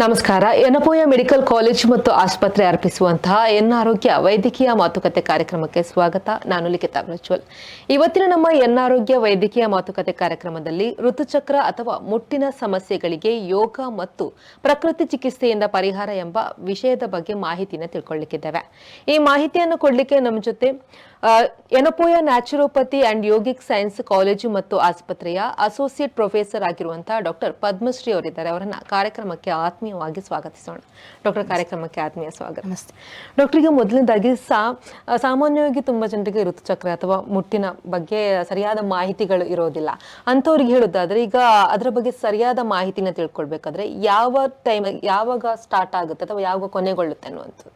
ನಮಸ್ಕಾರ. Yenepoya medical college ಮತ್ತು ಆಸ್ಪತ್ರೆ ಅರ್ಪಿಸುವಂತಹ ಎನ್ ಆರೋಗ್ಯ ವೈದ್ಯಕೀಯ ಮಾತುಕತೆ ಕಾರ್ಯಕ್ರಮಕ್ಕೆ ಸ್ವಾಗತ. ನಾನು ಲಿಖಿತಾ ಪ್ರಜ್ವಲ್ ಇವತ್ತಿನ ನಮ್ಮ ಎನ್ ಆರೋಗ್ಯ ವೈದ್ಯಕೀಯ ಮಾತುಕತೆ ಕಾರ್ಯಕ್ರಮದಲ್ಲಿ ಋತುಚಕ್ರ ಅಥವಾ ಮುಟ್ಟಿನ ಸಮಸ್ಯೆಗಳಿಗೆ ಯೋಗ ಮತ್ತು ಪ್ರಕೃತಿ ಚಿಕಿತ್ಸೆಯಿಂದ ಪರಿಹಾರ ಎಂಬ ವಿಷಯದ ಬಗ್ಗೆ ಮಾಹಿತಿಯನ್ನು ತಿಳ್ಕೊಳ್ಳಿಕ್ಕಿದ್ದೇವೆ. ಈ ಮಾಹಿತಿಯನ್ನು ಕೊಡಲಿಕ್ಕೆ ನಮ್ಮ ಜೊತೆ Yenepoya naturopathy and yogic science college ಮತ್ತು ಆಸ್ಪತ್ರೆಯ ಅಸೋಸಿಯೇಟ್ ಪ್ರೊಫೆಸರ್ ಆಗಿರುವಂತಹ ಡಾಕ್ಟರ್ ಪದ್ಮಶ್ರೀ ಅವರಿದ್ದಾರೆ. ಅವರನ್ನ ಕಾರ್ಯಕ್ರಮಕ್ಕೆ ಆತ್ಮೀಯವಾಗಿ ಸ್ವಾಗತಿಸೋಣ. ಡಾಕ್ಟರ್ ಕಾರ್ಯಕ್ರಮಕ್ಕೆ ಆತ್ಮೀಯ ಸ್ವಾಗತ. ನಮಸ್ತೆ. ಡಾಕ್ಟರ್ಗೆ ಮೊದಲನೇದಾಗಿ ಸಾ ಸಾಮಾನ್ಯವಾಗಿ ತುಂಬಾ ಜನರಿಗೆ ಋತುಚಕ್ರ ಅಥವಾ ಮುಟ್ಟಿನ ಬಗ್ಗೆ ಸರಿಯಾದ ಮಾಹಿತಿಗಳು ಇರೋದಿಲ್ಲ. ಅಂಥವ್ರಿಗೆ ಹೇಳೋದಾದ್ರೆ ಈಗ ಅದರ ಬಗ್ಗೆ ಸರಿಯಾದ ಮಾಹಿತಿನ ತಿಳ್ಕೊಳ್ಬೇಕಾದ್ರೆ ಯಾವ ಟೈಮ್ ಯಾವಾಗ ಸ್ಟಾರ್ಟ್ ಆಗುತ್ತೆ ಅಥವಾ ಯಾವಾಗ ಕೊನೆಗೊಳ್ಳುತ್ತೆ ಅನ್ನುವಂಥದ್ದು.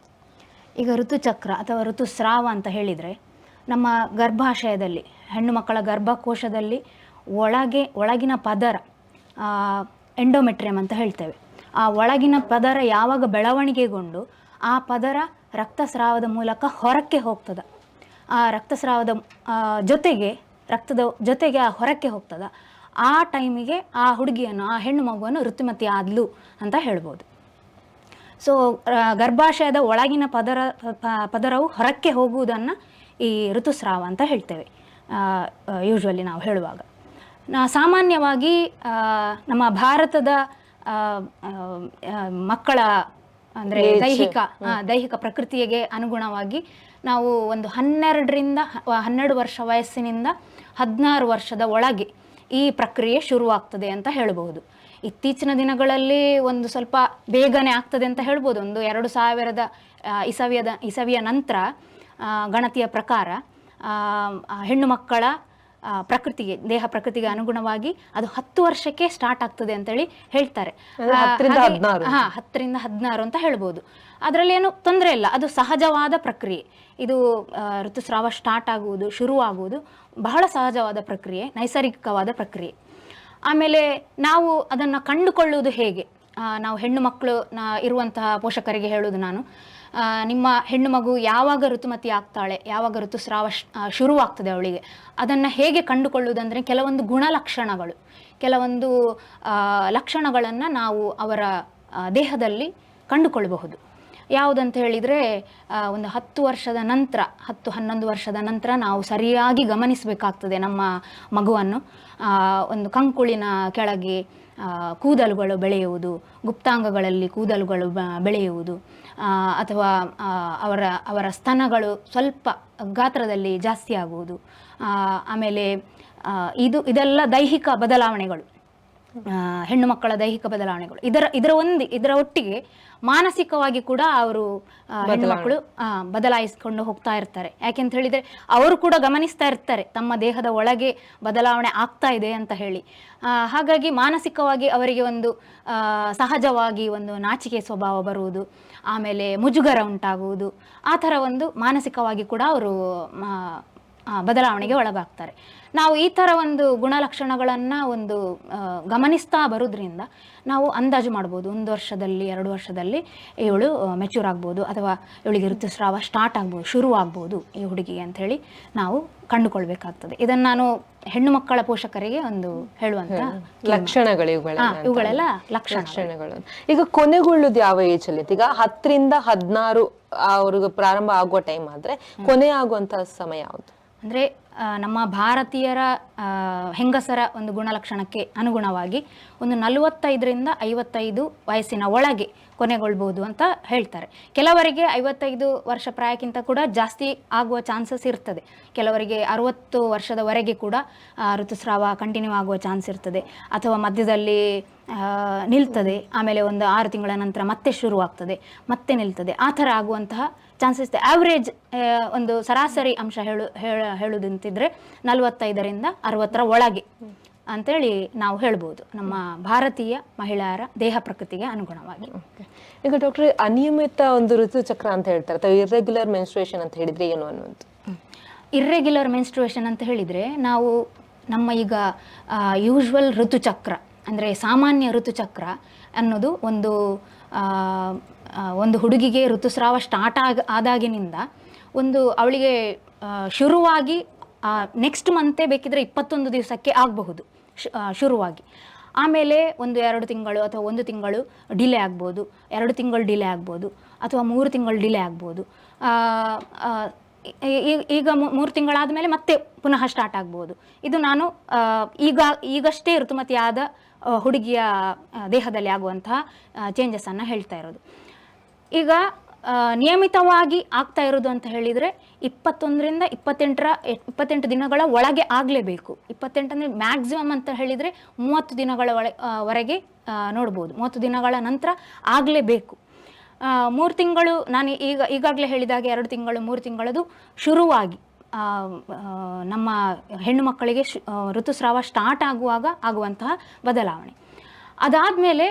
ಈಗ ಋತುಚಕ್ರ ಅಥವಾ ಋತುಸ್ರಾವ ಅಂತ ಹೇಳಿದರೆ ನಮ್ಮ ಗರ್ಭಾಶಯದಲ್ಲಿ, ಹೆಣ್ಣು ಮಕ್ಕಳ ಗರ್ಭಕೋಶದಲ್ಲಿ ಒಳಗೆ, ಒಳಗಿನ ಪದರ ಎಂಡೋಮೆಟ್ರಿಯಂ ಅಂತ ಹೇಳ್ತೇವೆ. ಆ ಒಳಗಿನ ಪದರ ಯಾವಾಗ ಬೆಳವಣಿಗೆಗೊಂಡು ಆ ಪದರ ರಕ್ತಸ್ರಾವದ ಮೂಲಕ ಹೊರಕ್ಕೆ ಹೋಗ್ತದೆ. ಆ ರಕ್ತಸ್ರಾವದ ಜೊತೆಗೆ, ರಕ್ತದ ಜೊತೆಗೆ ಆ ಹೊರಕ್ಕೆ ಹೋಗ್ತದೆ. ಆ ಟೈಮಿಗೆ ಆ ಹುಡುಗಿಯನ್ನು, ಆ ಹೆಣ್ಣು ಮಗುವನ್ನು ಋತುಮತಿ ಆದ್ಲು ಅಂತ ಹೇಳ್ಬೋದು. ಸೊ ಗರ್ಭಾಶಯದ ಒಳಗಿನ ಪದರ ಪದರವು ಹೊರಕ್ಕೆ ಹೋಗುವುದನ್ನು ಈ ಋತುಸ್ರಾವ ಅಂತ ಹೇಳ್ತೇವೆ ಯೂಶ್ವಲಿ ನಾವು ಹೇಳುವಾಗ. ನಾ ಸಾಮಾನ್ಯವಾಗಿ ನಮ್ಮ ಭಾರತದ ಮಕ್ಕಳ ಅಂದರೆ ದೈಹಿಕ ದೈಹಿಕ ಪ್ರಕೃತಿಗೆ ಅನುಗುಣವಾಗಿ ನಾವು ಒಂದು ಹನ್ನೆರಡರಿಂದ ಹನ್ನೆರಡು ವರ್ಷ ವಯಸ್ಸಿನಿಂದ ಹದಿನಾರು ವರ್ಷದ ಒಳಗೆ ಈ ಪ್ರಕ್ರಿಯೆ ಶುರುವಾಗ್ತದೆ ಅಂತ ಹೇಳಬಹುದು. ಇತ್ತೀಚಿನ ದಿನಗಳಲ್ಲಿ ಒಂದು ಸ್ವಲ್ಪ ಬೇಗನೆ ಆಗ್ತದೆ ಅಂತ ಹೇಳ್ಬೋದು. ಒಂದು ಎರಡು ಸಾವಿರದ ಇಸವಿಯದ ಇಸವಿಯ ನಂತರ ಗಣತಿಯ ಪ್ರಕಾರ ಹೆಣ್ಣು ಮಕ್ಕಳ ಪ್ರಕೃತಿಗೆ ದೇಹ ಪ್ರಕೃತಿಗೆ ಅನುಗುಣವಾಗಿ ಅದು ಹತ್ತು ವರ್ಷಕ್ಕೆ ಸ್ಟಾರ್ಟ್ ಆಗ್ತದೆ ಅಂತೇಳಿ ಹೇಳ್ತಾರೆ. ಹಾ ಹತ್ತರಿಂದ ಹದಿನಾರು ಅಂತ ಹೇಳ್ಬೋದು. ಅದರಲ್ಲಿ ಏನು ತೊಂದರೆ ಇಲ್ಲ. ಅದು ಸಹಜವಾದ ಪ್ರಕ್ರಿಯೆ. ಇದು ಋತುಸ್ರಾವ ಸ್ಟಾರ್ಟ್ ಆಗುವುದು ಶುರುವಾಗುವುದು ಬಹಳ ಸಹಜವಾದ ಪ್ರಕ್ರಿಯೆ ನೈಸರ್ಗಿಕವಾದ ಪ್ರಕ್ರಿಯೆ. ಆಮೇಲೆ ನಾವು ಅದನ್ನು ಕಂಡುಕೊಳ್ಳುವುದು ಹೇಗೆ? ನಾವು ಹೆಣ್ಣು ಮಕ್ಕಳು ಇರುವಂತಹ ಪೋಷಕರಿಗೆ ಹೇಳುವುದು ನಾನು. ನಿಮ್ಮ ಹೆಣ್ಣು ಮಗು ಯಾವಾಗ ಋತುಮತಿ ಆಗ್ತಾಳೆ, ಯಾವಾಗ ಋತುಸ್ರಾವ ಶುರುವಾಗ್ತದೆ ಅವಳಿಗೆ, ಅದನ್ನು ಹೇಗೆ ಕಂಡುಕೊಳ್ಳುವುದಂದರೆ ಕೆಲವೊಂದು ಗುಣಲಕ್ಷಣಗಳು, ಕೆಲವೊಂದು ಲಕ್ಷಣಗಳನ್ನು ನಾವು ಅವರ ದೇಹದಲ್ಲಿ ಕಂಡುಕೊಳ್ಳಬಹುದು. ಯಾವುದಂತ ಹೇಳಿದರೆ ಒಂದು ಹತ್ತು ವರ್ಷದ ನಂತರ, ಹತ್ತು ಹನ್ನೊಂದು ವರ್ಷದ ನಂತರ ನಾವು ಸರಿಯಾಗಿ ಗಮನಿಸಬೇಕಾಗ್ತದೆ ನಮ್ಮ ಮಗುವನ್ನು. ಒಂದು ಕಂಕುಳಿನ ಕೆಳಗೆ ಕೂದಲುಗಳು ಬೆಳೆಯುವುದು, ಗುಪ್ತಾಂಗಗಳಲ್ಲಿ ಕೂದಲುಗಳು ಬೆಳೆಯುವುದು. ಅಥವಾ ಅವರ ಅವರ ಸ್ತನಗಳು ಸ್ವಲ್ಪ ಗಾತ್ರದಲ್ಲಿ ಜಾಸ್ತಿ ಆಗುವುದು. ಆಮೇಲೆ ಇದು ಇದೆಲ್ಲ ದೈಹಿಕ ಬದಲಾವಣೆಗಳು. ಹೆಣ್ಣು ಮಕ್ಕಳ ದೈಹಿಕ ಬದಲಾವಣೆಗಳು. ಇದರ ಇದರ ಒಂದು ಇದರ ಒಟ್ಟಿಗೆ ಮಾನಸಿಕವಾಗಿ ಕೂಡ ಅವರು ಹೆಣ್ಣು ಮಕ್ಕಳು ಬದಲಾಯಿಸಿಕೊಂಡು ಹೋಗ್ತಾ ಇರ್ತಾರೆ. ಯಾಕೆಂತ ಹೇಳಿದ್ರೆ ಅವರು ಕೂಡ ಗಮನಿಸ್ತಾ ಇರ್ತಾರೆ ತಮ್ಮ ದೇಹದ ಒಳಗೆ ಬದಲಾವಣೆ ಆಗ್ತಾ ಇದೆ ಅಂತ ಹೇಳಿ. ಹಾಗಾಗಿ ಮಾನಸಿಕವಾಗಿ ಅವರಿಗೆ ಒಂದು ಸಹಜವಾಗಿ ಒಂದು ನಾಚಿಕೆ ಸ್ವಭಾವ ಬರುವುದು ಆಮೇಲೆ ಮುಜುಗರ ಉಂಟಾಗುವುದು ಆ ಥರ ಒಂದು ಮಾನಸಿಕವಾಗಿ ಕೂಡ ಅವರು ಬದಲಾವಣೆಗೆ ಒಳಗಾಗ್ತಾರೆ. ನಾವು ಈ ಥರ ಒಂದು ಗುಣಲಕ್ಷಣಗಳನ್ನು ಒಂದು ಗಮನಿಸ್ತಾ ಬರೋದ್ರಿಂದ ನಾವು ಅಂದಾಜು ಮಾಡ್ಬೋದು. ಒಂದು ವರ್ಷದಲ್ಲಿ ಎರಡು ವರ್ಷದಲ್ಲಿ ಇವಳು ಮೆಚೂರ್ ಆಗ್ಬೋದು ಅಥವಾ ಇವಳಿಗೆ ಋತುಸ್ರಾವ ಸ್ಟಾರ್ಟ್ ಆಗ್ಬೋದು ಶುರು ಆಗ್ಬೋದು ಈ ಹುಡುಗಿಗೆ ಅಂಥೇಳಿ ನಾವು ಕಂಡುಕೊಳ್ಬೇಕಾಗ್ತದೆ. ಇದನ್ನು ನಾನು ಹೆಣ್ಣು ಮಕ್ಕಳ ಪೋಷಕರಿಗೆ ಒಂದು ಹೇಳುವಂತ ಲಕ್ಷಣಗಳು ಇವುಗಳೆಲ್ಲ ಲಕ್ಷಣಗಳು. ಈಗ ಕೊನೆಗೊಳ್ಳುದು ಯಾವ ಏಜ್ ಅಲ್ಲಿ? ಈಗ ಹತ್ತರಿಂದ ಹದಿನಾರು ಅವ್ರಿಗೆ ಪ್ರಾರಂಭ ಆಗುವ ಟೈಮ್ ಆದ್ರೆ ಕೊನೆ ಆಗುವಂತಹ ಸಮಯ ಯಾವುದು? ಅಂದರೆ ನಮ್ಮ ಭಾರತೀಯರ ಹೆಂಗಸರ ಒಂದು ಗುಣಲಕ್ಷಣಕ್ಕೆ ಅನುಗುಣವಾಗಿ ಒಂದು ನಲವತ್ತೈದರಿಂದ ಐವತ್ತೈದು ವಯಸ್ಸಿನ ಒಳಗೆ ಕೊನೆಗೊಳ್ಬೋದು ಅಂತ ಹೇಳ್ತಾರೆ. ಕೆಲವರಿಗೆ ಐವತ್ತೈದು ವರ್ಷ ಪ್ರಾಯಕ್ಕಿಂತ ಕೂಡ ಜಾಸ್ತಿ ಆಗುವ ಚಾನ್ಸಸ್ ಇರ್ತದೆ. ಕೆಲವರಿಗೆ ಅರುವತ್ತು ವರ್ಷದವರೆಗೆ ಕೂಡ ಋತುಸ್ರಾವ ಕಂಟಿನ್ಯೂ ಆಗುವ ಚಾನ್ಸ್ ಇರ್ತದೆ. ಅಥವಾ ಮಧ್ಯದಲ್ಲಿ ನಿಲ್ತದೆ. ಆಮೇಲೆ ಒಂದು ಆರು ತಿಂಗಳ ನಂತರ ಮತ್ತೆ ಶುರುವಾಗ್ತದೆ. ಮತ್ತೆ ನಿಲ್ತದೆ. ಆ ಥರ ಆಗುವಂತಹ ಚಾನ್ಸಸ್ ಇದೆ. ಆವ್ರೇಜ್ ಒಂದು ಸರಾಸರಿ ಅಂಶ ಹೇಳು ಹೇಳ ಹೇಳುದಂತಿದ್ರೆ ನಲವತ್ತೈದರಿಂದ ಅರವತ್ತರ ಒಳಗೆ ಅಂತೇಳಿ ನಾವು ಹೇಳ್ಬೋದು. ನಮ್ಮ ಭಾರತೀಯ ಮಹಿಳೆಯರ ದೇಹ ಪ್ರಕೃತಿಗೆ ಅನುಗುಣವಾಗಿ. ಈಗ ಡಾಕ್ಟರ್ ಅನಿಯಮಿತ ಒಂದು ಋತುಚಕ್ರ ಅಂತ ಹೇಳ್ತಾರೆ. ಇರ್ರೆಗ್ಯುಲರ್ ಮೆನ್ಸ್ಟ್ರೇಷನ್ ಅಂತ ಹೇಳಿದ್ರೆ ಏನು ಅನ್ನುವಂಥ ಇರ್ರೆಗ್ಯುಲರ್ ಮೆನ್ಸ್ಟ್ರೇಷನ್ ಅಂತ ಹೇಳಿದರೆ ನಾವು ನಮ್ಮ ಈಗ ಯೂಶ್ವಲ್ ಋತುಚಕ್ರ ಅಂದರೆ ಸಾಮಾನ್ಯ ಋತುಚಕ್ರ ಅನ್ನೋದು ಒಂದು ಒಂದು ಹುಡುಗಿಗೆ ಋತುಸ್ರಾವ ಸ್ಟಾರ್ಟ್ ಆಗ, ಆದಾಗಿನಿಂದ ಒಂದು ಅವಳಿಗೆ ಶುರುವಾಗಿ ನೆಕ್ಸ್ಟ್ ಮಂತೇ ಬೇಕಿದ್ರೆ ಇಪ್ಪತ್ತೊಂದು ದಿವಸಕ್ಕೆ ಆಗಬಹುದು ಶುರುವಾಗಿ. ಆಮೇಲೆ ಒಂದು ಎರಡು ತಿಂಗಳು ಅಥವಾ ಒಂದು ತಿಂಗಳು ಡಿಲೇ ಆಗ್ಬೋದು, ಎರಡು ತಿಂಗಳು ಡಿಲೇ ಆಗ್ಬೋದು, ಅಥವಾ ಮೂರು ತಿಂಗಳು ಡಿಲೇ ಆಗ್ಬೋದು. ಈಗ ಮೂರು ತಿಂಗಳಾದ ಮೇಲೆ ಮತ್ತೆ ಪುನಃ ಸ್ಟಾರ್ಟ್ ಆಗ್ಬೋದು. ಇದು ನಾನು ಈಗ, ಈಗಷ್ಟೇ ಋತುಮತಿಯಾದ ಹುಡುಗಿಯ ದೇಹದಲ್ಲಿ ಆಗುವಂತಹ ಚೇಂಜಸನ್ನು ಹೇಳ್ತಾ ಇರೋದು. ಈಗ ನಿಯಮಿತವಾಗಿ ಆಗ್ತಾ ಇರೋದು ಅಂತ ಹೇಳಿದರೆ ಇಪ್ಪತ್ತೊಂದರಿಂದ ಇಪ್ಪತ್ತೆಂಟರ ಇಪ್ಪತ್ತೆಂಟು ದಿನಗಳ ಒಳಗೆ ಆಗಲೇಬೇಕು. ಇಪ್ಪತ್ತೆಂಟಂದರೆ ಮ್ಯಾಕ್ಸಿಮಮ್ ಅಂತ ಹೇಳಿದರೆ ಮೂವತ್ತು ದಿನಗಳ ಒಳ ವರೆಗೆ ನೋಡ್ಬೋದು. ಮೂವತ್ತು ದಿನಗಳ ನಂತರ ಆಗಲೇಬೇಕು. ಮೂರು ತಿಂಗಳು, ನಾನು ಈಗ, ಈಗಾಗಲೇ ಹೇಳಿದಾಗೆ ಎರಡು ತಿಂಗಳು, ಮೂರು ತಿಂಗಳದು ಶುರುವಾಗಿ ನಮ್ಮ ಹೆಣ್ಣು ಮಕ್ಕಳಿಗೆ ಋತುಸ್ರಾವ ಸ್ಟಾರ್ಟ್ ಆಗುವಾಗ ಆಗುವಂತಹ ಬದಲಾವಣೆ. ಅದಾದಮೇಲೆ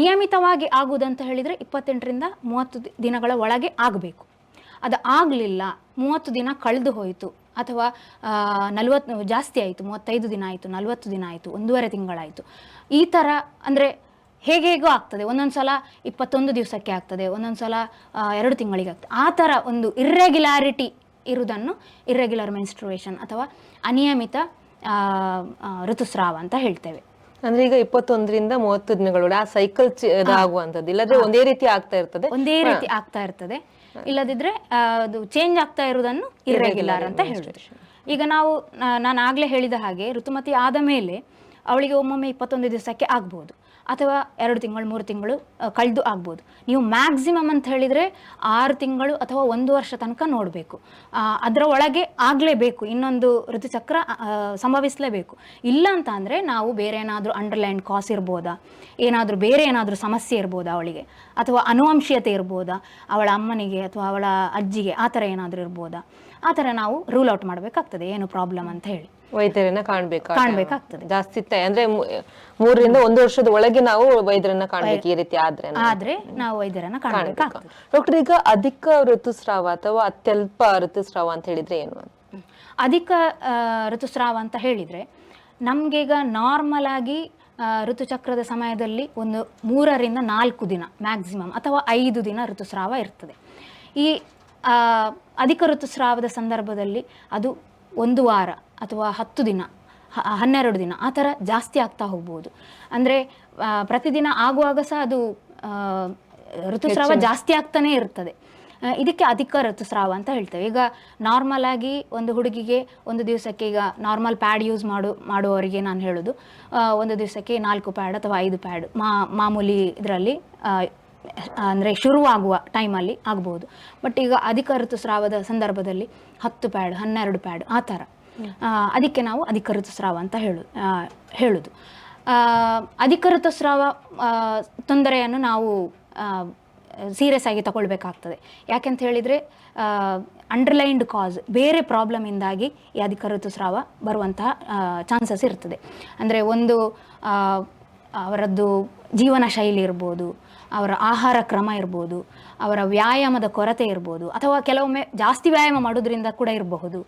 ನಿಯಮಿತವಾಗಿ ಆಗುವುದಂತ ಹೇಳಿದರೆ ಇಪ್ಪತ್ತೆಂಟರಿಂದ ಮೂವತ್ತು ದಿನಗಳ ಒಳಗೆ ಆಗಬೇಕು. ಅದು ಆಗಲಿಲ್ಲ, ಮೂವತ್ತು ದಿನ ಕಳೆದು ಹೋಯಿತು, ಅಥವಾ ನಲವತ್ತು, ಜಾಸ್ತಿ ಆಯಿತು, ಮೂವತ್ತೈದು ದಿನ ಆಯಿತು, ನಲವತ್ತು ದಿನ ಆಯಿತು, ಒಂದೂವರೆ ತಿಂಗಳಾಯಿತು. ಈ ಥರ ಅಂದರೆ ಹೇಗೆ ಹೇಗೋ ಆಗ್ತದೆ. ಒಂದೊಂದು ಸಲ ಇಪ್ಪತ್ತೊಂದು ದಿವಸಕ್ಕೆ ಆಗ್ತದೆ, ಒಂದೊಂದು ಸಲ ಎರಡು ತಿಂಗಳಿಗೆ ಆಗ್ತದೆ. ಆ ಥರ ಒಂದು ಇರ್ರೆಗ್ಯುಲಾರಿಟಿ ಇರುವುದನ್ನು ಇರ್ರೆಗ್ಯುಲರ್ ಮೆನ್ಸ್ಟ್ರುವೇಷನ್ ಅಥವಾ ಅನಿಯಮಿತ ಋತುಸ್ರಾವ ಅಂತ ಹೇಳ್ತೇವೆ. ಅಂದ್ರೆ ಈಗ ಇಪ್ಪತ್ತೊಂದರಿಂದ ಮೂವತ್ತು ದಿನಗಳು ಆ ಸೈಕಲ್ ಆಗುವಂತದ್ದು ಇಲ್ಲದ್ರೆ ಒಂದೇ ರೀತಿ ಆಗ್ತಾ ಇರ್ತದೆ? ಒಂದೇ ರೀತಿ ಆಗ್ತಾ ಇರ್ತದೆ. ಇಲ್ಲದಿದ್ರೆ ಅದು ಚೇಂಜ್ ಆಗ್ತಾ ಇರುವುದನ್ನು ಇರ್ರೆಗ್ಯುಲರ್ ಅಂತ ಹೇಳುದು ಈಗ ನಾವು ನಾನು ಆಗಲೇ ಹೇಳಿದ ಹಾಗೆ ಋತುಮತಿ ಆದ ಮೇಲೆ ಅವಳಿಗೆ ಒಮ್ಮೊಮ್ಮೆ ಇಪ್ಪತ್ತೊಂದು ದಿವಸಕ್ಕೆ ಆಗ್ಬೋದು. ಅಥವಾ ಎರಡು ತಿಂಗಳು, ಮೂರು ತಿಂಗಳು ಕಳೆದು ಆಗ್ಬೋದು. ನೀವು ಮ್ಯಾಕ್ಸಿಮಮ್ ಅಂತ ಹೇಳಿದರೆ ಆರು ತಿಂಗಳು ಅಥವಾ ಒಂದು ವರ್ಷ ತನಕ ನೋಡಬೇಕು. ಅದರ ಒಳಗೆ ಆಗಲೇಬೇಕು. ಇನ್ನೊಂದು ಋತುಚಕ್ರ ಸಂಭವಿಸಲೇಬೇಕು. ಇಲ್ಲ ಅಂತ ಅಂದರೆ ನಾವು ಬೇರೆ ಏನಾದರೂ ಅಂಡರ್ಲೈನ್ ಕಾಸ್ ಇರ್ಬೋದಾ? ಏನಾದರೂ ಬೇರೆ ಏನಾದರೂ ಸಮಸ್ಯೆ ಇರ್ಬೋದಾ ಅವಳಿಗೆ? ಅಥವಾ ಅನುವಂಶೀಯತೆ ಇರ್ಬೋದಾ? ಅವಳ ಅಮ್ಮನಿಗೆ ಅಥವಾ ಅವಳ ಅಜ್ಜಿಗೆ ಆ ಥರ ಏನಾದರೂ ಇರ್ಬೋದಾ? ಆ ಥರ ನಾವು ರೂಲ್ ಔಟ್ ಮಾಡಬೇಕಾಗ್ತದೆ. ಏನು ಪ್ರಾಬ್ಲಮ್ ಅಂತ ಹೇಳಿ. ವೈದ್ಯರನ್ನ ಕಾಣ್ಬೇಕು ಕಾಣ್ಬೇಕಾಗ್ತದೆ. ಜಾಸ್ತಿ ತ- ಅಂದ್ರೆ ಮೂ- ಮೂರರಿಂದ ಒಂದು ವರ್ಷದ ಒಳಗೆ ನಾವು ವೈದ್ಯರನ್ನ ಕಾಣ್ಬೇಕು ಈ ರೀತಿ ಆದ್ರೆ. ಆದ್ರೆ ನಾವು ವೈದ್ಯರನ್ನ ಕಾಣ್ಬೇಕು ಡಾಕ್ಟರ್ ಈಗ ಅಧಿಕ ಋತುಸ್ರಾವ ಅಥವಾ ಅತ್ಯಲ್ಪ ಋತುಸ್ರಾವ ಅಂತ ಹೇಳಿದ್ರೆ ಏನು? ಹ್ಮ್. ಅಧಿಕ ಆ, ಋತುಸ್ರಾವ ಅಂತ ಹೇಳಿದರೆ ನಮಗೀಗ ನಾರ್ಮಲ್ ಆಗಿ ಆ, ಋತುಚಕ್ರದ ಸಮಯದಲ್ಲಿ ಒಂದು ಮೂರರಿಂದ ನಾಲ್ಕು ದಿನ ಮ್ಯಾಕ್ಸಿಮಮ್ ಅಥವಾ ಐದು ದಿನ ಋತುಸ್ರಾವ ಇರ್ತದೆ. ಈ ಆ, ಅಧಿಕ ಋತುಸ್ರಾವದ ಸಂದರ್ಭದಲ್ಲಿ ಅದು ಒಂದು ವಾರ. ಅಥವಾ ಹತ್ತು ದಿನ ಹನ್ನೆರಡು ದಿನ ಆ ಥರ ಜಾಸ್ತಿ ಆಗ್ತಾ ಹೋಗ್ಬೋದು. ಅಂದರೆ ಪ್ರತಿದಿನ ಆಗುವಾಗ ಸಹ ಅದು ಋತುಸ್ರಾವ ಜಾಸ್ತಿ ಆಗ್ತಾನೇ ಇರ್ತದೆ. ಇದಕ್ಕೆ ಅಧಿಕ ಋತುಸ್ರಾವ ಅಂತ ಹೇಳ್ತೇವೆ. ಈಗ ನಾರ್ಮಲ್ ಆಗಿ ಒಂದು ಹುಡುಗಿಗೆ ಒಂದು ದಿವಸಕ್ಕೆ ಈಗ ನಾರ್ಮಲ್ ಪ್ಯಾಡ್ ಯೂಸ್ ಮಾಡು ಮಾಡುವವರಿಗೆ ನಾನು ಹೇಳೋದು. ಒಂದು ದಿವಸಕ್ಕೆ ನಾಲ್ಕು ಪ್ಯಾಡ್ ಅಥವಾ ಐದು ಪ್ಯಾಡ್ ಮಾ ಮಾಮೂಲಿ ಇದರಲ್ಲಿ ಅಂದರೆ ಶುರುವಾಗುವ ಟೈಮಲ್ಲಿ ಆಗ್ಬೋದು. ಬಟ್ ಈಗ ಅಧಿಕ ಋತುಸ್ರಾವದ ಸಂದರ್ಭದಲ್ಲಿ ಹತ್ತು ಪ್ಯಾಡ್ ಹನ್ನೆರಡು ಪ್ಯಾಡ್ ಆ ಥರ. ಅದಕ್ಕೆ ನಾವು ಅಧಿಕ ಋತುಸ್ರಾವ ಅಂತ ಹೇಳು ಹೇಳೋದು. ಹೇಳುದು ಸ್ರಾವ ತೊಂದರೆಯನ್ನು ನಾವು ಸೀರಿಯಸ್ ಆಗಿ ತಗೊಳ್ಬೇಕಾಗ್ತದೆ. ಯಾಕೆಂತ ಹೇಳಿದರೆ ಅಂಡರ್ಲೈನ್ಡ್ ಕಾಸ್ ಬೇರೆ ಪ್ರಾಬ್ಲಮಿಂದಾಗಿ ಈ ಅಧಿಕ ಋತುಸ್ರಾವ ಬರುವಂತಹ ಚಾನ್ಸಸ್ ಇರ್ತದೆ. ಅಂದರೆ ಒಂದು ಅವರದ್ದು ಜೀವನ ಶೈಲಿ ಇರ್ಬೋದು, ಅವರ ಆಹಾರ ಕ್ರಮ ಇರ್ಬೋದು, ಅವರ ವ್ಯಾಯಾಮದ ಕೊರತೆ ಇರ್ಬೋದು, ಅಥವಾ ಕೆಲವೊಮ್ಮೆ ಜಾಸ್ತಿ ವ್ಯಾಯಾಮ ಮಾಡೋದ್ರಿಂದ ಕೂಡ ಇರಬಹುದು.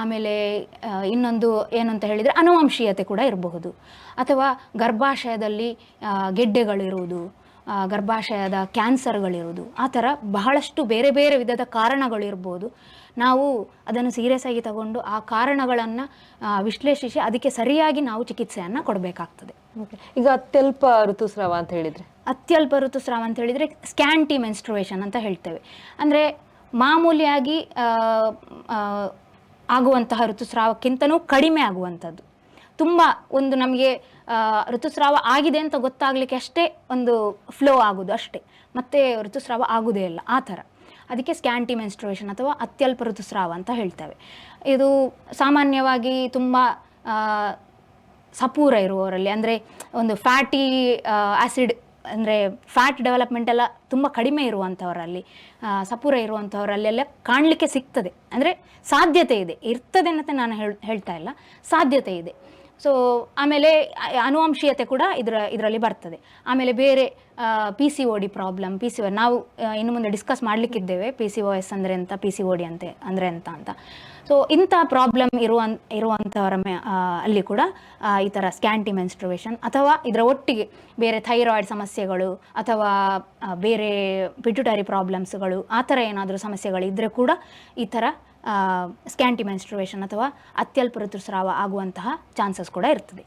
ಆಮೇಲೆ ಇನ್ನೊಂದು ಏನು ಅಂತ ಹೇಳಿದರೆ ಅನುವಂಶೀಯತೆ ಕೂಡ ಇರಬಹುದು. ಅಥವಾ ಗರ್ಭಾಶಯದಲ್ಲಿ ಗೆಡ್ಡೆಗಳಿರುವುದು ಗರ್ಭಾಶಯದ ಕ್ಯಾನ್ಸರ್ಗಳಿರುವುದು ಆ ಥರ ಬಹಳಷ್ಟು ಬೇರೆ ಬೇರೆ ವಿಧದ ಕಾರಣಗಳಿರ್ಬೋದು. ನಾವು ಅದನ್ನು ಸೀರಿಯಸ್ ಆಗಿ ತಗೊಂಡು ಆ ಕಾರಣಗಳನ್ನು ವಿಶ್ಲೇಷಿಸಿ ಅದಕ್ಕೆ ಸರಿಯಾಗಿ ನಾವು ಚಿಕಿತ್ಸೆಯನ್ನು ಕೊಡಬೇಕಾಗ್ತದೆ. ಈಗ ಅತ್ಯಲ್ಪ ಋತುಸ್ರಾವ ಅಂತ ಹೇಳಿದರೆ? ಅತ್ಯಲ್ಪ ಋತುಸ್ರಾವ ಅಂತ ಹೇಳಿದರೆ ಸ್ಕ್ಯಾಂಟಿ ಮೆನ್ಸ್ಟ್ರುವೇಷನ್ ಅಂತ ಹೇಳ್ತೇವೆ. ಅಂದರೆ ಮಾಮೂಲಿಯಾಗಿ ಆಗುವಂತಹ ಋತುಸ್ರಾವಕ್ಕಿಂತನೂ ಕಡಿಮೆ ಆಗುವಂಥದ್ದು. ತುಂಬ ಒಂದು ನಮಗೆ ಋತುಸ್ರಾವ ಆಗಿದೆ ಅಂತ ಗೊತ್ತಾಗಲಿಕ್ಕೆ ಅಷ್ಟೇ ಒಂದು ಫ್ಲೋ ಆಗೋದು ಅಷ್ಟೇ. ಮತ್ತೆ ಋತುಸ್ರಾವ ಆಗೋದೇ ಇಲ್ಲ, ಆ ಥರ. ಅದಕ್ಕೆ ಸ್ಕ್ಯಾಂಟಿ ಮೆನ್ಸ್ಟ್ರುವೇಷನ್ ಅಥವಾ ಅತ್ಯಲ್ಪ ಋತುಸ್ರಾವ ಅಂತ ಹೇಳ್ತೇವೆ. ಇದು ಸಾಮಾನ್ಯವಾಗಿ ತುಂಬ ಸಪೂರ ಇರುವವರಲ್ಲಿ, ಅಂದರೆ ಒಂದು ಫ್ಯಾಟಿ ಆ್ಯಸಿಡ್ ಅಂದರೆ ಫ್ಯಾಟ್ ಡೆವಲಪ್ಮೆಂಟ್ ಎಲ್ಲ ತುಂಬ ಕಡಿಮೆ ಇರುವಂಥವರಲ್ಲಿ ಸಪೂರ ಇರುವಂಥವರಲ್ಲೆಲ್ಲ ಕಾಣಲಿಕ್ಕೆ ಸಿಗ್ತದೆ. ಅಂದರೆ ಸಾಧ್ಯತೆ ಇದೆ. ಇರ್ತದೆ ಅನ್ನತ್ತೆ ನಾನು ಹೇಳ್, ಹೇಳ್ತಾ ಇಲ್ಲ. ಸಾಧ್ಯತೆ ಇದೆ. ಸೊ ಆಮೇಲೆ ಅನುವಂಶೀಯತೆ ಕೂಡ ಇದರ, ಇದರಲ್ಲಿ ಬರ್ತದೆ. ಆಮೇಲೆ ಬೇರೆ P C O D problem P C ನಾವು ಇನ್ನು ಮುಂದೆ ಡಿಸ್ಕಸ್ ಮಾಡಲಿಕ್ಕಿದ್ದೇವೆ. ಪಿ ಸಿ ಓ ಎಸ್ ಅಂದರೆ ಅಂತ ಪಿ ಸಿ ಓ ಡಿ ಅಂತೆ, ಅಂದರೆ ಅಂತ ಅಂತ. ಸೊ ಇಂಥ ಪ್ರಾಬ್ಲಮ್ ಇರುವನ್ ಇರುವಂಥವರ ಮೇ ಅಲ್ಲಿ ಕೂಡ ಈ ಥರ ಸ್ಕ್ಯಾಂಟಿ ಮೆನ್ಸ್ಟ್ರುವೇಷನ್ ಅಥವಾ ಇದರ ಒಟ್ಟಿಗೆ ಬೇರೆ ಥೈರಾಯ್ಡ್ ಸಮಸ್ಯೆಗಳು ಅಥವಾ ಬೇರೆ ಪಿಟ್ಯುಟರಿ ಪ್ರಾಬ್ಲಮ್ಸ್ಗಳು ಆ ಥರ ಏನಾದರೂ ಸಮಸ್ಯೆಗಳಿದ್ದರೆ ಕೂಡ ಈ ಥರ ಸ್ಕ್ಯಾಂಟಿ ಮೆನ್ಸ್ಟ್ರುವೇಷನ್ ಅಥವಾ ಅತ್ಯಲ್ಪ ಋತುಸ್ರಾವ ಆಗುವಂತಹ ಚಾನ್ಸಸ್ ಕೂಡ ಇರ್ತದೆ.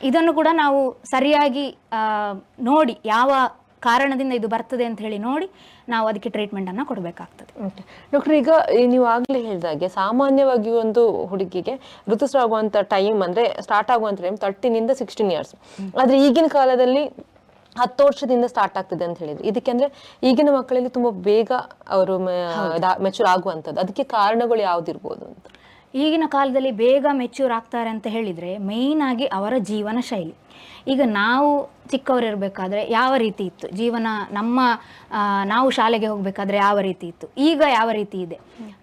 ಇದನ್ನು ಕೂಡ ನಾವು ಸರಿಯಾಗಿ ನೋಡಿ ಯಾವ ಕಾರಣದಿಂದ ಇದು ಬರ್ತದೆ ಅಂತ ಹೇಳಿ ನೋಡಿ ನಾವು ಅದಕ್ಕೆ ಟ್ರೀಟ್ಮೆಂಟನ್ನು ಕೊಡಬೇಕಾಗ್ತದೆ. ಡಾಕ್ಟರ್ ಈಗ ನೀವು ಆಗ್ಲೇ ಹೇಳಿದಾಗೆ ಸಾಮಾನ್ಯವಾಗಿ ಒಂದು ಹುಡುಗಿಗೆ ಋತುಸ್ರಾವ ಟೈಮ್ ಅಂದ್ರೆ ಸ್ಟಾರ್ಟ್ ಆಗುವಂತ ಟೈಮ್ ತರ್ಟೀನಿಂದ ಸಿಕ್ಸ್ಟೀನ್ ಇಯರ್ಸ್ ಆದ್ರೆ ಈಗಿನ ಕಾಲದಲ್ಲಿ ಹತ್ತು ವರ್ಷದಿಂದ ಸ್ಟಾರ್ಟ್ ಆಗ್ತದೆ ಅಂತ ಹೇಳಿದ್ರು. ಇದಕ್ಕೆ ಅಂದ್ರೆ ಈಗಿನ ಮಕ್ಕಳಲ್ಲಿ ತುಂಬಾ ಬೇಗ ಅವರು ಮೆಚೂರ್ ಆಗುವಂತದ್ದು ಅದಕ್ಕೆ ಕಾರಣಗಳು ಯಾವ್ದಿರ್ಬೋದು ಅಂತ? ಈಗಿನ ಕಾಲದಲ್ಲಿ ಬೇಗ ಮೆಚೂರ್ ಆಗ್ತಾರೆ ಅಂತ ಹೇಳಿದ್ರೆ ಮೇಯ್ನ್ ಆಗಿ ಅವರ ಜೀವನ ಶೈಲಿ. ಈಗ ನಾವು ಚಿಕ್ಕವರಿರಬೇಕಾದ್ರೆ ಯಾವ ರೀತಿ ಇತ್ತು? ಜೀವನ ನಮ್ಮ ನಾವು ಶಾಲೆಗೆ ಹೋಗಬೇಕಾದ್ರೆ ಯಾವ ರೀತಿ ಇತ್ತು? ಈಗ ಯಾವ ರೀತಿ ಇದೆ?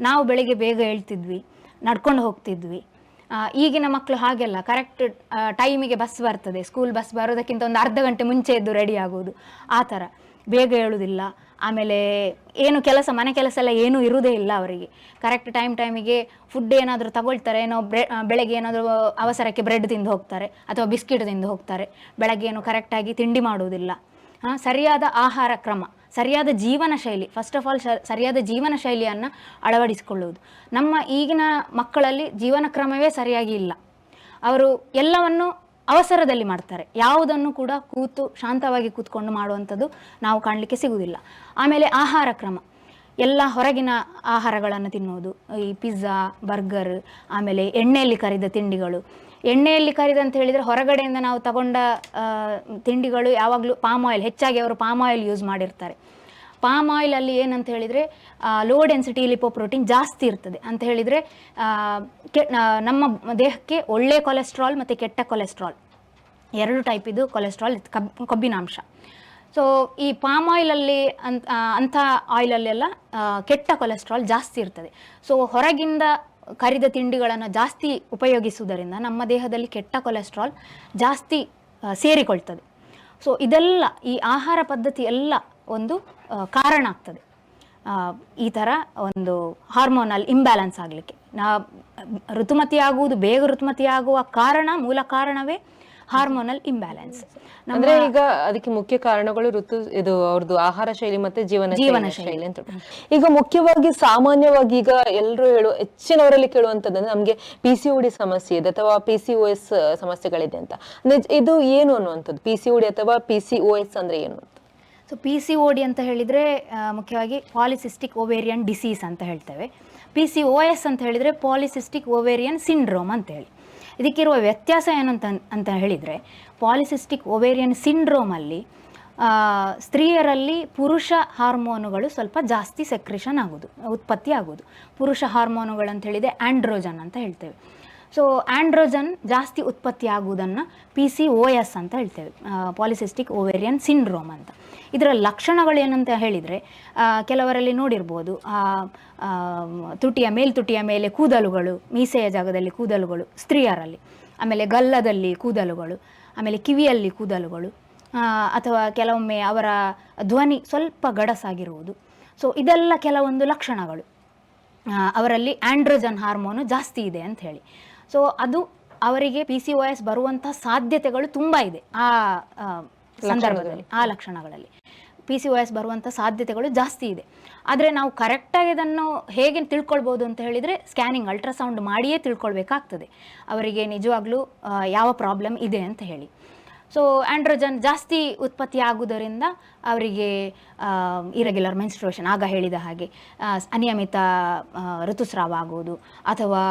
ನಾವು ಬೆಳಿಗ್ಗೆ ಬೇಗ ಹೇಳ್ತಿದ್ವಿ ನಡ್ಕೊಂಡು ಹೋಗ್ತಿದ್ವಿ. ಈಗಿನ ಮಕ್ಕಳು ಹಾಗೆಲ್ಲ ಕರೆಕ್ಟ್ ಟೈಮಿಗೆ ಬಸ್ ಬರ್ತದೆ. ಸ್ಕೂಲ್ ಬಸ್ ಬರೋದಕ್ಕಿಂತ ಒಂದು ಅರ್ಧ ಗಂಟೆ ಮುಂಚೆ ಎದ್ದು ರೆಡಿ ಆಗೋದು ಆ ಥರ. ಬೇಗ ಹೇಳುವುದಿಲ್ಲ ಆಮೇಲೆ ಏನು ಕೆಲಸ, ಮನೆ ಕೆಲಸ ಎಲ್ಲ ಏನೂ ಇರುವುದೇ ಇಲ್ಲ ಅವರಿಗೆ. ಕರೆಕ್ಟ್ ಟೈಮ್ ಟೈಮಿಗೆ ಫುಡ್ ಏನಾದರೂ ತಗೊಳ್ತಾರೆ, ಏನೋ ಬ್ರೆ ಬೆಳಗ್ಗೆ ಏನಾದರೂ ಅವಸರಕ್ಕೆ ಬ್ರೆಡ್ ತಿಂದು ಹೋಗ್ತಾರೆ ಅಥವಾ ಬಿಸ್ಕಿಟ್ ತಿಂದು ಹೋಗ್ತಾರೆ. ಬೆಳಗ್ಗೆ ಏನು ಕರೆಕ್ಟಾಗಿ ತಿಂಡಿ ಮಾಡುವುದಿಲ್ಲ. ಹಾಂ ಸರಿಯಾದ ಆಹಾರ ಕ್ರಮ, ಸರಿಯಾದ ಜೀವನ ಶೈಲಿ ಫಸ್ಟ್ ಆಫ್ ಆಲ್ ಸರಿಯಾದ ಜೀವನ ಶೈಲಿಯನ್ನು ಅಳವಡಿಸಿಕೊಳ್ಳುವುದು. ನಮ್ಮ ಈಗಿನ ಮಕ್ಕಳಲ್ಲಿ ಜೀವನ ಕ್ರಮವೇ ಸರಿಯಾಗಿ ಇಲ್ಲ. ಅವರು ಎಲ್ಲವನ್ನು ಅವಸರದಲ್ಲಿ ಮಾಡ್ತಾರೆ. ಯಾವುದನ್ನು ಕೂಡ ಕೂತು ಶಾಂತವಾಗಿ ಕೂತ್ಕೊಂಡು ಮಾಡುವಂಥದ್ದು ನಾವು ಕಾಣಲಿಕ್ಕೆ ಸಿಗುವುದಿಲ್ಲ. ಆಮೇಲೆ ಆಹಾರ ಕ್ರಮ. ಎಲ್ಲ ಹೊರಗಿನ ಆಹಾರಗಳನ್ನು ತಿನ್ನುವುದು. ಈ ಪಿಜ್ಜಾ, ಬರ್ಗರ್, ಆಮೇಲೆ ಎಣ್ಣೆಯಲ್ಲಿ ಕರಿದ ತಿಂಡಿಗಳು. ಎಣ್ಣೆಯಲ್ಲಿ ಕರಿದ ಅಂತ ಹೇಳಿದರೆ ಹೊರಗಡೆಯಿಂದ ನಾವು ತಗೊಂಡ ತಿಂಡಿಗಳು ಯಾವಾಗಲೂ ಪಾಮ್ ಆಯಿಲ್, ಹೆಚ್ಚಾಗಿ ಅವರು ಪಾಮ್ ಆಯಿಲ್ ಯೂಸ್ ಮಾಡಿರ್ತಾರೆ. ಪಾಮ್ ಆಯಿಲಲ್ಲಿ ಏನಂತ ಹೇಳಿದರೆ ಲೋ ಡೆನ್ಸಿಟಿ ಲಿಪೋಪ್ರೋಟೀನ್ ಜಾಸ್ತಿ ಇರ್ತದೆ. ಅಂತ ಹೇಳಿದರೆ ನಮ್ಮ ದೇಹಕ್ಕೆ ಒಳ್ಳೆಯ ಕೊಲೆಸ್ಟ್ರಾಲ್ ಮತ್ತು ಕೆಟ್ಟ ಕೊಲೆಸ್ಟ್ರಾಲ್ ಎರಡು ಟೈಪ್ ಇದು ಕೊಲೆಸ್ಟ್ರಾಲ್ ಕಬ್, ಕೊಬ್ಬಿನಾಂಶ. ಸೊ ಈ ಪಾಮ್ ಆಯಿಲಲ್ಲಿ ಅಂತ ಅಂಥ ಆಯಿಲಲ್ಲೆಲ್ಲ ಕೆಟ್ಟ ಕೊಲೆಸ್ಟ್ರಾಲ್ ಜಾಸ್ತಿ ಇರ್ತದೆ. ಸೊ ಹೊರಗಿಂದ ಕರಿದ ತಿಂಡಿಗಳನ್ನು ಜಾಸ್ತಿ ಉಪಯೋಗಿಸುವುದರಿಂದ ನಮ್ಮ ದೇಹದಲ್ಲಿ ಕೆಟ್ಟ ಕೊಲೆಸ್ಟ್ರಾಲ್ ಜಾಸ್ತಿ ಸೇರಿಕೊಳ್ತದೆ. ಸೊ ಇದೆಲ್ಲ, ಈ ಆಹಾರ ಪದ್ಧತಿ ಎಲ್ಲ ಒಂದು ಕಾರಣ ಆಗ್ತದೆ. ಆ, ಈ ಥರ ಒಂದು ಹಾರ್ಮೋನಲ್ ಇಂಬ್ಯಾಲೆನ್ಸ್ ಆಗಲಿಕ್ಕೆ. ನಾ ಋತುಮತಿ ಆಗುವುದು ಬೇಗ ಋತುಮತಿ ಆಗುವ ಕಾರಣ ಮೂಲ ಕಾರಣವೇ ಹಾರ್ಮೋನಲ್ ಇಂಬ್ಯಾಲೆನ್ಸ್ ಅಂದ್ರೆ ಈಗ ಅದಕ್ಕೆ ಮುಖ್ಯ ಕಾರಣಗಳು ಋತು ಇದು ಅವ್ರದ್ದು ಆಹಾರ ಶೈಲಿ ಮತ್ತೆ ಜೀವನ ಜೀವನ ಶೈಲಿ. ಅಂತ ಈಗ ಮುಖ್ಯವಾಗಿ ಸಾಮಾನ್ಯವಾಗಿ ಈಗ ಎಲ್ಲರೂ ಹೇಳು ಹೆಚ್ಚಿನವರಲ್ಲಿ ಕೇಳುವಂತದ್ದು ನಮ್ಗೆ ಪಿ ಸಿ ಡಿ ಸಮಸ್ಯೆ ಇದೆ ಅಥವಾ ಪಿ ಸಿ ಓ ಎಸ್ ಸಮಸ್ಯೆಗಳಿದೆ ಅಂತ. ಅಂದ್ರೆ ಇದು ಏನು ಅನ್ನುವಂಥದ್ದು? ಪಿ ಸಿ ಡಿ ಅಥವಾ ಪಿ ಸಿ ಓ ಎಸ್ ಅಂದ್ರೆ ಏನು ಅಂತ? So P C O D ಅಂತ ಹೇಳಿದರೆ ಮುಖ್ಯವಾಗಿ ಪಾಲಿಸಿಸ್ಟಿಕ್ ಓವೇರಿಯನ್ ಡಿಸೀಸ್ ಅಂತ ಹೇಳ್ತೇವೆ. ಪಿ ಸಿ ಓ ಎಸ್ ಅಂತ ಹೇಳಿದರೆ ಪಾಲಿಸಿಸ್ಟಿಕ್ ಓವೇರಿಯನ್ ಸಿಂಡ್ರೋಮ್ ಅಂತ ಹೇಳಿ. ಇದಕ್ಕಿರುವ ವ್ಯತ್ಯಾಸ ಏನಂತ, ಅಂತ ಹೇಳಿದರೆ ಪಾಲಿಸಿಸ್ಟಿಕ್ ಓವೇರಿಯನ್ ಸಿಂಡ್ರೋಮಲ್ಲಿ ಸ್ತ್ರೀಯರಲ್ಲಿ ಪುರುಷ ಹಾರ್ಮೋನುಗಳು ಸ್ವಲ್ಪ ಜಾಸ್ತಿ ಸೆಕ್ರೇಷನ್ ಆಗೋದು, ಉತ್ಪತ್ತಿ ಆಗೋದು. ಪುರುಷ ಹಾರ್ಮೋನುಗಳು ಅಂತ ಆ್ಯಂಡ್ರೋಜನ್ ಅಂತ ಹೇಳ್ತೇವೆ. ಸೊ ಆಂಡ್ರೋಜನ್ ಜಾಸ್ತಿ ಉತ್ಪತ್ತಿ ಆಗುವುದನ್ನು ಪಿ ಸಿ ಓ ಎಸ್ ಅಂತ ಹೇಳ್ತೇವೆ. ಪಾಲಿಸಿಸ್ಟಿಕ್ ಓವೇರಿಯನ್ ಸಿಂಡ್ರೋಮ್ ಅಂತ. ಇದರ ಲಕ್ಷಣಗಳು ಏನಂತ ಹೇಳಿದರೆ ಕೆಲವರಲ್ಲಿ ನೋಡಿರ್ಬೋದು ತುಟಿಯ ಮೇಲ್ತುಟಿಯ ಮೇಲೆ ಕೂದಲುಗಳು, ಮೀಸೆಯ ಜಾಗದಲ್ಲಿ ಕೂದಲುಗಳು, ಸ್ತ್ರೀಯರಲ್ಲಿ, ಆಮೇಲೆ ಗಲ್ಲದಲ್ಲಿ ಕೂದಲುಗಳು, ಆಮೇಲೆ ಕಿವಿಯಲ್ಲಿ ಕೂದಲುಗಳು ಅಥವಾ ಕೆಲವೊಮ್ಮೆ ಅವರ ಧ್ವನಿ ಸ್ವಲ್ಪ ಗಡಸಾಗಿರುವುದು. ಸೊ ಇದೆಲ್ಲ ಕೆಲವೊಂದು ಲಕ್ಷಣಗಳು. ಅವರಲ್ಲಿ ಆಂಡ್ರೋಜನ್ ಹಾರ್ಮೋನು ಜಾಸ್ತಿ ಇದೆ ಅಂತ ಹೇಳಿ. ಸೊ ಅದು ಅವರಿಗೆ ಪಿ ಸಿ ಒ ಎಸ್ ಬರುವಂತಹ ಸಾಧ್ಯತೆಗಳು ತುಂಬ ಇದೆ ಆ ಸಂದರ್ಭದಲ್ಲಿ ಆ ಲಕ್ಷಣಗಳಲ್ಲಿ. ಪಿ ಸಿ ಒ ಎಸ್ ಬರುವಂಥ ಸಾಧ್ಯತೆಗಳು ಜಾಸ್ತಿ ಇದೆ. ಆದರೆ ನಾವು ಕರೆಕ್ಟಾಗಿ ಇದನ್ನು ಹೇಗೆ ತಿಳ್ಕೊಳ್ಬೋದು ಅಂತ ಹೇಳಿದರೆ ಸ್ಕ್ಯಾನಿಂಗ್ ಅಲ್ಟ್ರಾಸೌಂಡ್ ಮಾಡಿಯೇ ತಿಳ್ಕೊಳ್ಬೇಕಾಗ್ತದೆ. ಅವರಿಗೆ ನಿಜವಾಗ್ಲೂ ಯಾವ ಪ್ರಾಬ್ಲಮ್ ಇದೆ ಅಂತ ಹೇಳಿ. ಸೊ ಆಂಡ್ರೋಜನ್ ಜಾಸ್ತಿ ಉತ್ಪತ್ತಿ ಆಗುವುದರಿಂದ ಅವರಿಗೆ ಇರೆಗ್ಯುಲರ್ ಮೆನ್ಸ್ಟ್ರೇಷನ್ ಆಗ ಹೇಳಿದ ಹಾಗೆ ಅನಿಯಮಿತ ಋತುಸ್ರಾವ ಆಗುವುದು, ಅಥವಾ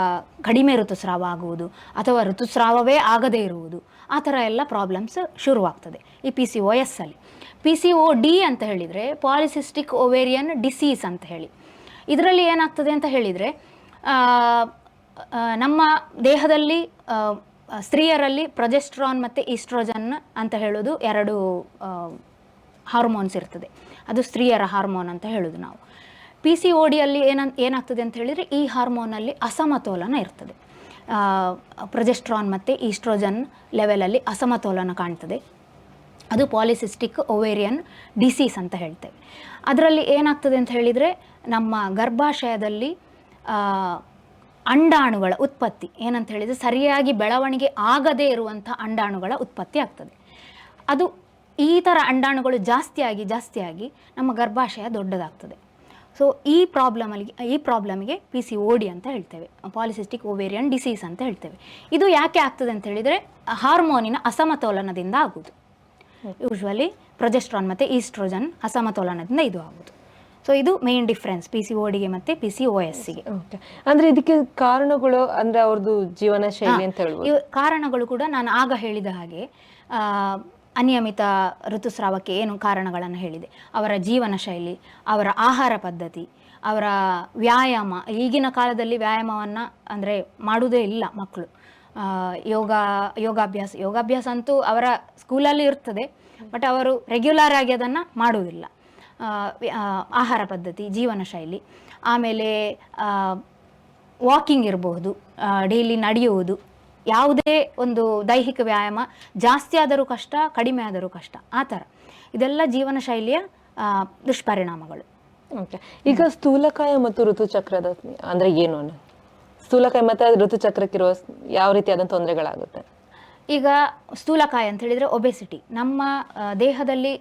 ಕಡಿಮೆ ಋತುಸ್ರಾವ ಆಗುವುದು, ಅಥವಾ ಋತುಸ್ರಾವವೇ ಆಗದೇ ಇರುವುದು, ಆ ಥರ ಎಲ್ಲ ಪ್ರಾಬ್ಲಮ್ಸ್ ಶುರುವಾಗ್ತದೆ ಈ ಪಿ ಸಿ ಒ ಎಸ್ಸಲ್ಲಿ ಪಿ ಸಿ ಒ ಡಿ ಅಂತ ಹೇಳಿದರೆ ಪಾಲಿಸಿಸ್ಟಿಕ್ ಒವೇರಿಯನ್ ಡಿಸೀಸ್ ಅಂತ ಹೇಳಿ. ಇದರಲ್ಲಿ ಏನಾಗ್ತದೆ ಅಂತ ಹೇಳಿದರೆ ನಮ್ಮ ದೇಹದಲ್ಲಿ ಸ್ತ್ರೀಯರಲ್ಲಿ ಪ್ರೊಜೆಸ್ಟ್ರಾನ್ ಮತ್ತು ಈಸ್ಟ್ರೋಜನ್ ಅಂತ ಹೇಳೋದು ಎರಡು ಹಾರ್ಮೋನ್ಸ್ ಇರ್ತದೆ. ಅದು ಸ್ತ್ರೀಯರ ಹಾರ್ಮೋನ್ ಅಂತ ಹೇಳೋದು ನಾವು. ಪಿ ಸಿ ಓ ಡಿಯಲ್ಲಿ ಏನ, ಏನಾಗ್ತದೆ ಅಂತ ಹೇಳಿದರೆ ಈ ಹಾರ್ಮೋನಲ್ಲಿ ಅಸಮತೋಲನ ಇರ್ತದೆ. ಪ್ರೊಜೆಸ್ಟ್ರಾನ್ ಮತ್ತು ಈಸ್ಟ್ರೋಜನ್ ಲೆವೆಲಲ್ಲಿ ಅಸಮತೋಲನ ಕಾಣ್ತದೆ. ಅದು ಪಾಲಿಸಿಸ್ಟಿಕ್ ಒವೇರಿಯನ್ ಡಿಸೀಸ್ ಅಂತ ಹೇಳ್ತೇವೆ. ಅದರಲ್ಲಿ ಏನಾಗ್ತದೆ ಅಂತ ಹೇಳಿದರೆ ನಮ್ಮ ಗರ್ಭಾಶಯದಲ್ಲಿ ಅಂಡಾಣುಗಳ ಉತ್ಪತ್ತಿ. ಏನಂತ ಹೇಳಿದರೆ ಸರಿಯಾಗಿ ಬೆಳವಣಿಗೆ ಆಗದೇ ಇರುವಂಥ ಅಂಡಾಣುಗಳ ಉತ್ಪತ್ತಿ ಆಗ್ತದೆ. ಅದು ಈ ಥರ ಅಂಡಾಣುಗಳು ಜಾಸ್ತಿಯಾಗಿ ಜಾಸ್ತಿಯಾಗಿ ನಮ್ಮ ಗರ್ಭಾಶಯ ದೊಡ್ಡದಾಗ್ತದೆ. ಸೊ ಈ ಪ್ರಾಬ್ಲಮಲ್ಲಿ ಈ ಪ್ರಾಬ್ಲಮ್ಗೆ ಪಿ ಸಿ ಓ ಡಿ ಅಂತ ಹೇಳ್ತೇವೆ. ಪಾಲಿಸಿಸ್ಟಿಕ್ ಓವೇರಿಯನ್ ಡಿಸೀಸ್ ಅಂತ ಹೇಳ್ತೇವೆ. ಇದು ಯಾಕೆ ಆಗ್ತದೆ ಅಂತ ಹೇಳಿದರೆ, ಹಾರ್ಮೋನಿನ ಅಸಮತೋಲನದಿಂದ ಆಗುವುದು. ಯೂಶ್ವಲಿ ಪ್ರೊಜೆಸ್ಟ್ರಾನ್ ಮತ್ತು ಈಸ್ಟ್ರೋಜನ್ ಅಸಮತೋಲನದಿಂದ ಇದು ಆಗುವುದು. ಸೊ ಇದು ಮೇನ್ ಡಿಫ್ರೆನ್ಸ್ ಪಿ ಸಿ ಮತ್ತೆ ಡಿಗೆ ಗೆ ಪಿ ಸಿ ಓ ಎಸ್ಸಿಗೆ ಓಕೆ ಅಂದ್ರೆ ಇದಕ್ಕೆ ಕಾರಣಗಳು ಅಂದ್ರೆ ಅವ್ರದ್ದು ಜೀವನ ಶೈಲಿ ಅಂತ ಹೇಳ್ಬೋದು. ಕಾರಣಗಳು ಕೂಡ ನಾನು ಆಗ ಹೇಳಿದ ಹಾಗೆ ಅನಿಯಮಿತ ಋತುಸ್ರಾವಕ್ಕೆ ಏನು ಕಾರಣಗಳನ್ನು ಹೇಳಿದೆ. ಅವರ ಜೀವನ ಶೈಲಿ ಅವರ ಆಹಾರ ಪದ್ಧತಿ ಅವರ ವ್ಯಾಯಾಮ. ಈಗಿನ ಕಾಲದಲ್ಲಿ ವ್ಯಾಯಾಮವನ್ನು ಅಂದರೆ ಮಾಡುವುದೇ ಇಲ್ಲ ಮಕ್ಕಳು ಯೋಗ ಯೋಗಾಭ್ಯಾಸ. ಯೋಗಾಭ್ಯಾಸ ಅಂತೂ ಅವರ ಸ್ಕೂಲಲ್ಲಿ ಇರ್ತದೆ ಬಟ್ ಅವರು ರೆಗ್ಯುಲರ್ ಆಗಿ ಅದನ್ನು ಮಾಡುವುದಿಲ್ಲ. ಆಹಾರ ಪದ್ಧತಿ, ಜೀವನ ಶೈಲಿ, ಆಮೇಲೆ ವಾಕಿಂಗ್ ಇರಬಹುದು ಡೈಲಿ ನಡೆಯುವುದು, ಯಾವುದೇ ಒಂದು ದೈಹಿಕ ವ್ಯಾಯಾಮ, ಜಾಸ್ತಿ ಆದರೂ ಕಷ್ಟ, ಕಡಿಮೆ ಆದರೂ ಕಷ್ಟ, ಆ ಥರ. ಇದೆಲ್ಲ ಜೀವನ ಶೈಲಿಯ ದುಷ್ಪರಿಣಾಮಗಳು. ಓಕೆ. ಈಗ ಸ್ಥೂಲಕಾಯ ಮತ್ತು ಋತುಚಕ್ರದ ಅಂದರೆ ಏನು ಸ್ಥೂಲಕಾಯ ಮತ್ತು ಋತುಚಕ್ರಕ್ಕಿರುವ ಯಾವ ರೀತಿಯಾದ ತೊಂದರೆಗಳಾಗುತ್ತೆ? ಈಗ ಸ್ಥೂಲಕಾಯ ಅಂತ ಹೇಳಿದರೆ ಒಬೆಸಿಟಿ ನಮ್ಮ ದೇಹದಲ್ಲಿ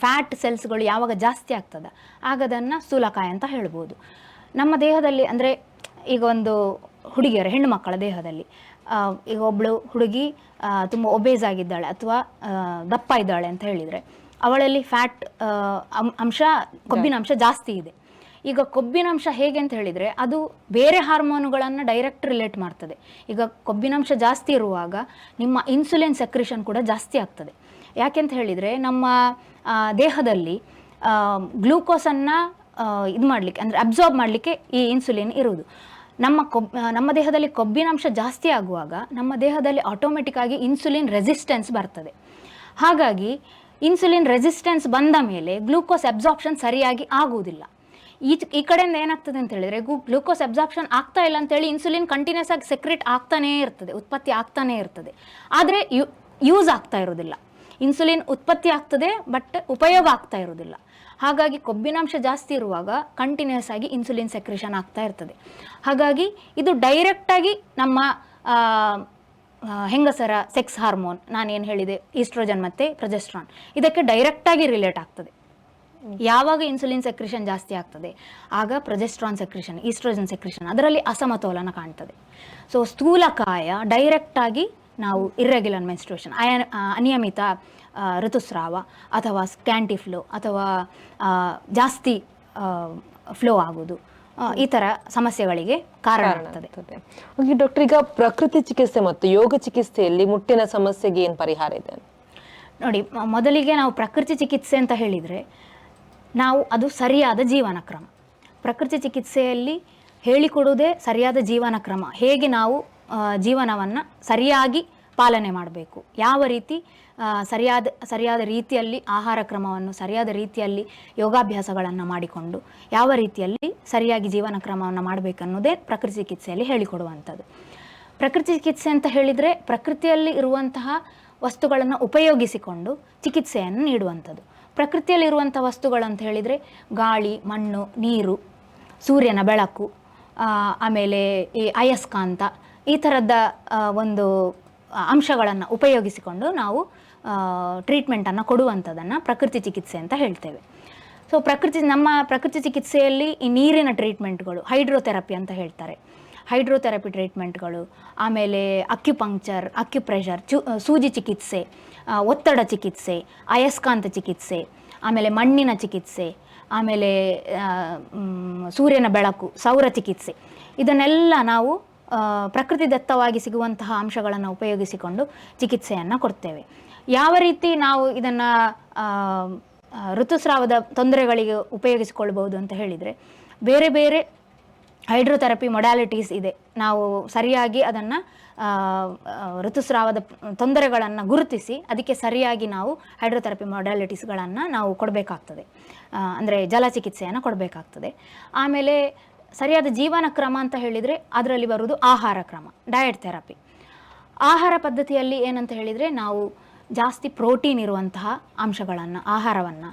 ಫ್ಯಾಟ್ ಸೆಲ್ಸ್ಗಳು ಯಾವಾಗ ಜಾಸ್ತಿ ಆಗ್ತದೆ ಆಗ ಅದನ್ನು ಸ್ಥೂಲಕಾಯ ಅಂತ ಹೇಳ್ಬೋದು. ನಮ್ಮ ದೇಹದಲ್ಲಿ ಅಂದರೆ ಈಗ ಒಂದು ಹುಡುಗಿಯರು, ಹೆಣ್ಣು ಮಕ್ಕಳ ದೇಹದಲ್ಲಿ ಈಗ ಒಬ್ಬಳು ಹುಡುಗಿ ತುಂಬ ಒಬೇಸ್ ಆಗಿದ್ದಾಳೆ ಅಥವಾ ದಪ್ಪ ಇದ್ದಾಳೆ ಅಂತ ಹೇಳಿದರೆ, ಅವಳಲ್ಲಿ ಫ್ಯಾಟ್ ಅಂಶ, ಕೊಬ್ಬಿನ ಅಂಶ ಜಾಸ್ತಿ ಇದೆ. ಈಗ ಕೊಬ್ಬಿನಾಂಶ ಹೇಗೆ ಅಂತ ಹೇಳಿದರೆ ಅದು ಬೇರೆ ಹಾರ್ಮೋನುಗಳನ್ನು ಡೈರೆಕ್ಟ್ ರಿಲೇಟ್ ಮಾಡ್ತದೆ. ಈಗ ಕೊಬ್ಬಿನಾಂಶ ಜಾಸ್ತಿ ಇರುವಾಗ ನಿಮ್ಮ ಇನ್ಸುಲಿನ್ ಸೆಕ್ರಿಷನ್ ಕೂಡ ಜಾಸ್ತಿ ಆಗ್ತದೆ. ಯಾಕೆಂತ ಹೇಳಿದರೆ ನಮ್ಮ ದೇಹದಲ್ಲಿ ಗ್ಲೂಕೋಸನ್ನು ಇದು ಮಾಡಲಿಕ್ಕೆ ಅಂದರೆ ಅಬ್ಸಾರ್ಬ್ ಮಾಡಲಿಕ್ಕೆ ಈ ಇನ್ಸುಲಿನ್ ಇರುವುದು. ನಮ್ಮ ಕೊಬ್ ನಮ್ಮ ದೇಹದಲ್ಲಿ ಕೊಬ್ಬಿನಾಂಶ ಜಾಸ್ತಿ ಆಗುವಾಗ ನಮ್ಮ ದೇಹದಲ್ಲಿ ಆಟೋಮೆಟಿಕ್ ಆಗಿ ಇನ್ಸುಲಿನ್ ರೆಸಿಸ್ಟೆನ್ಸ್ ಬರ್ತದೆ. ಹಾಗಾಗಿ ಇನ್ಸುಲಿನ್ ರೆಸಿಸ್ಟೆನ್ಸ್ ಬಂದ ಮೇಲೆ ಗ್ಲೂಕೋಸ್ ಅಬ್ಸಾರ್ಪ್ಷನ್ ಸರಿಯಾಗಿ ಆಗುವುದಿಲ್ಲ. ಈ ಈ ಕಡೆಯಿಂದ ಏನಾಗ್ತದೆ ಅಂತ ಹೇಳಿದ್ರೆ ಗ್ಲೂಕೋಸ್ ಅಬ್ಸಾರ್ಪ್ಷನ್ ಆಗ್ತಾ ಇಲ್ಲ ಅಂತೇಳಿ ಇನ್ಸುಲಿನ್ ಕಂಟಿನ್ಯೂಸ್ ಆಗಿ ಸೆಕ್ರೆಟ್ ಆಗ್ತಾನೇ ಇರ್ತದೆ, ಉತ್ಪತ್ತಿ ಆಗ್ತಾನೇ ಇರ್ತದೆ. ಆದರೆ ಯೂಸ್ ಆಗ್ತಾ ಇರೋದಿಲ್ಲ ಇನ್ಸುಲಿನ್ ಉತ್ಪತ್ತಿ ಆಗ್ತದೆ ಬಟ್ ಉಪಯೋಗ ಆಗ್ತಾ ಇರೋದಿಲ್ಲ ಹಾಗಾಗಿ ಕೊಬ್ಬಿನಾಂಶ ಜಾಸ್ತಿ ಇರುವಾಗ ಕಂಟಿನ್ಯೂಸ್ ಆಗಿ ಇನ್ಸುಲಿನ್ ಸೆಕ್ರೇಷನ್ ಆಗ್ತಾ ಇರ್ತದೆ. ಹಾಗಾಗಿ ಇದು ಡೈರೆಕ್ಟಾಗಿ ನಮ್ಮ ಹೆಂಗಸರ ಸೆಕ್ಸ್ ಹಾರ್ಮೋನ್ ನಾನೇನು ಹೇಳಿದೆ ಈಸ್ಟ್ರೋಜನ್ ಮತ್ತು ಪ್ರೊಜೆಸ್ಟ್ರಾನ್ ಇದಕ್ಕೆ ಡೈರೆಕ್ಟಾಗಿ ರಿಲೇಟ್ ಆಗ್ತದೆ. ಯಾವಾಗ ಇನ್ಸುಲಿನ್ ಸೆಕ್ರಿಷನ್ ಜಾಸ್ತಿ ಆಗ್ತದೆ? ಆಗ ಪ್ರೊಜೆಸ್ಟ್ರಾನ್ ಸೆಕ್ರಿಷನ್ ಈಸ್ಟ್ರೋಜನ್ ಸೆಕ್ರಿಷನ್ ಅದರಲ್ಲಿ ಅಸಮತೋಲನ ಕಾಣ್ತದೆ. ಸೊ ಸ್ಥೂಲಕಾಯ ಡೈರೆಕ್ಟಾಗಿ ನಾವು ಇರ್ರೆಗ್ಯುಲರ್ ಮೆನ್ಸ್ಟ್ರೇಷನ್ ಅಯ ಅನಿಯಮಿತ ಋತುಸ್ರಾವ ಅಥವಾ ಸ್ಕ್ಯಾಂಟಿ ಫ್ಲೋ ಅಥವಾ ಜಾಸ್ತಿ ಫ್ಲೋ ಆಗೋದು ಈ ಥರ ಸಮಸ್ಯೆಗಳಿಗೆ ಕಾರಣ ಆಗ್ತದೆ. ಡಾಕ್ಟರ್ ಈಗ ಪ್ರಕೃತಿ ಚಿಕಿತ್ಸೆ ಮತ್ತು ಯೋಗ ಚಿಕಿತ್ಸೆಯಲ್ಲಿ ಮುಟ್ಟಿನ ಸಮಸ್ಯೆಗೆ ಏನು ಪರಿಹಾರ ಇದೆ? ನೋಡಿ ಮೊದಲಿಗೆ ನಾವು ಪ್ರಕೃತಿ ಚಿಕಿತ್ಸೆ ಅಂತ ಹೇಳಿದರೆ ನಾವು ಅದು ಸರಿಯಾದ ಜೀವನ ಕ್ರಮ ಪ್ರಕೃತಿ ಚಿಕಿತ್ಸೆಯಲ್ಲಿ ಹೇಳಿಕೊಡುವುದೇ ಸರಿಯಾದ ಜೀವನ ಕ್ರಮ ಹೇಗೆ ನಾವು ಜೀವನವನ್ನು ಸರಿಯಾಗಿ ಪಾಲನೆ ಮಾಡಬೇಕು? ಯಾವ ರೀತಿ ಸರಿಯಾದ ಸರಿಯಾದ ರೀತಿಯಲ್ಲಿ ಆಹಾರ ಕ್ರಮವನ್ನು, ಸರಿಯಾದ ರೀತಿಯಲ್ಲಿ ಯೋಗಾಭ್ಯಾಸಗಳನ್ನು ಮಾಡಿಕೊಂಡು, ಯಾವ ರೀತಿಯಲ್ಲಿ ಸರಿಯಾಗಿ ಜೀವನ ಕ್ರಮವನ್ನು ಮಾಡಬೇಕನ್ನೋದೇ ಪ್ರಕೃತಿ ಚಿಕಿತ್ಸೆಯಲ್ಲಿ ಹೇಳಿಕೊಡುವಂಥದ್ದು. ಪ್ರಕೃತಿ ಚಿಕಿತ್ಸೆ ಅಂತ ಹೇಳಿದರೆ ಪ್ರಕೃತಿಯಲ್ಲಿ ಇರುವಂತಹ ವಸ್ತುಗಳನ್ನು ಉಪಯೋಗಿಸಿಕೊಂಡು ಚಿಕಿತ್ಸೆಯನ್ನು ನೀಡುವಂಥದ್ದು. ಪ್ರಕೃತಿಯಲ್ಲಿ ಇರುವಂಥ ವಸ್ತುಗಳು ಅಂತ ಹೇಳಿದರೆ ಗಾಳಿ, ಮಣ್ಣು, ನೀರು, ಸೂರ್ಯನ ಬೆಳಕು ಆಮೇಲೆ ಈ ಅಯಸ್ಕಾಂತ ಈ ಥರದ ಒಂದು ಅಂಶಗಳನ್ನು ಉಪಯೋಗಿಸಿಕೊಂಡು ನಾವು ಟ್ರೀಟ್ಮೆಂಟನ್ನು ಕೊಡುವಂಥದ್ದನ್ನು ಪ್ರಕೃತಿ ಚಿಕಿತ್ಸೆ ಅಂತ ಹೇಳ್ತೇವೆ. ಸೊ ಪ್ರಕೃತಿ, ನಮ್ಮ ಪ್ರಕೃತಿ ಚಿಕಿತ್ಸೆಯಲ್ಲಿ ಈ ನೀರಿನ ಟ್ರೀಟ್ಮೆಂಟ್ಗಳು ಹೈಡ್ರೋಥೆರಪಿ ಅಂತ ಹೇಳ್ತಾರೆ. ಹೈಡ್ರೋಥೆರಪಿ ಟ್ರೀಟ್ಮೆಂಟ್ಗಳು, ಆಮೇಲೆ ಅಕ್ಯುಪಂಕ್ಚರ್, ಅಕ್ಯುಪ್ರೆಷರ್, ಚು ಸೂಜಿ ಚಿಕಿತ್ಸೆ ಒತ್ತಡ ಚಿಕಿತ್ಸೆ, ಅಯಸ್ಕಾಂತ ಚಿಕಿತ್ಸೆ, ಆಮೇಲೆ ಮಣ್ಣಿನ ಚಿಕಿತ್ಸೆ, ಆಮೇಲೆ ಸೂರ್ಯನ ಬೆಳಕು, ಸೌರ ಚಿಕಿತ್ಸೆ. ಇದನ್ನೆಲ್ಲ ನಾವು ಪ್ರಕೃತಿ ಪ್ರಕೃತಿದತ್ತವಾಗಿ ಸಿಗುವಂತಹ ಅಂಶಗಳನ್ನು ಉಪಯೋಗಿಸಿಕೊಂಡು ಚಿಕಿತ್ಸೆಯನ್ನು ಕೊಡ್ತೇವೆ. ಯಾವ ರೀತಿ ನಾವು ಇದನ್ನು ಋತುಸ್ರಾವದ ತೊಂದರೆಗಳಿಗೆ ಉಪಯೋಗಿಸಿಕೊಳ್ಬಹುದು ಅಂತ ಹೇಳಿದರೆ, ಬೇರೆ ಬೇರೆ ಹೈಡ್ರೋಥೆರಪಿ ಮೊಡ್ಯಾಲಿಟೀಸ್ ಇದೆ. ನಾವು ಸರಿಯಾಗಿ ಅದನ್ನು ಋತುಸ್ರಾವದ ತೊಂದರೆಗಳನ್ನು ಗುರುತಿಸಿ ಅದಕ್ಕೆ ಸರಿಯಾಗಿ ನಾವು ಹೈಡ್ರೋಥೆರಪಿ ಮೊಡ್ಯಾಲಿಟೀಸ್ಗಳನ್ನು ನಾವು ಕೊಡಬೇಕಾಗ್ತದೆ. ಅಂದರೆ ಜಲ ಚಿಕಿತ್ಸೆಯನ್ನು ಕೊಡಬೇಕಾಗ್ತದೆ. ಆಮೇಲೆ ಸರಿಯಾದ ಜೀವನ ಕ್ರಮ ಅಂತ ಹೇಳಿದರೆ ಅದರಲ್ಲಿ ಬರುವುದು ಆಹಾರ ಕ್ರಮ ಡಯಟ್ ಥೆರಪಿ ಆಹಾರ ಪದ್ಧತಿಯಲ್ಲಿ ಏನಂತ ಹೇಳಿದರೆ ನಾವು ಜಾಸ್ತಿ ಪ್ರೋಟೀನ್ ಇರುವಂತಹ ಅಂಶಗಳನ್ನು, ಆಹಾರವನ್ನು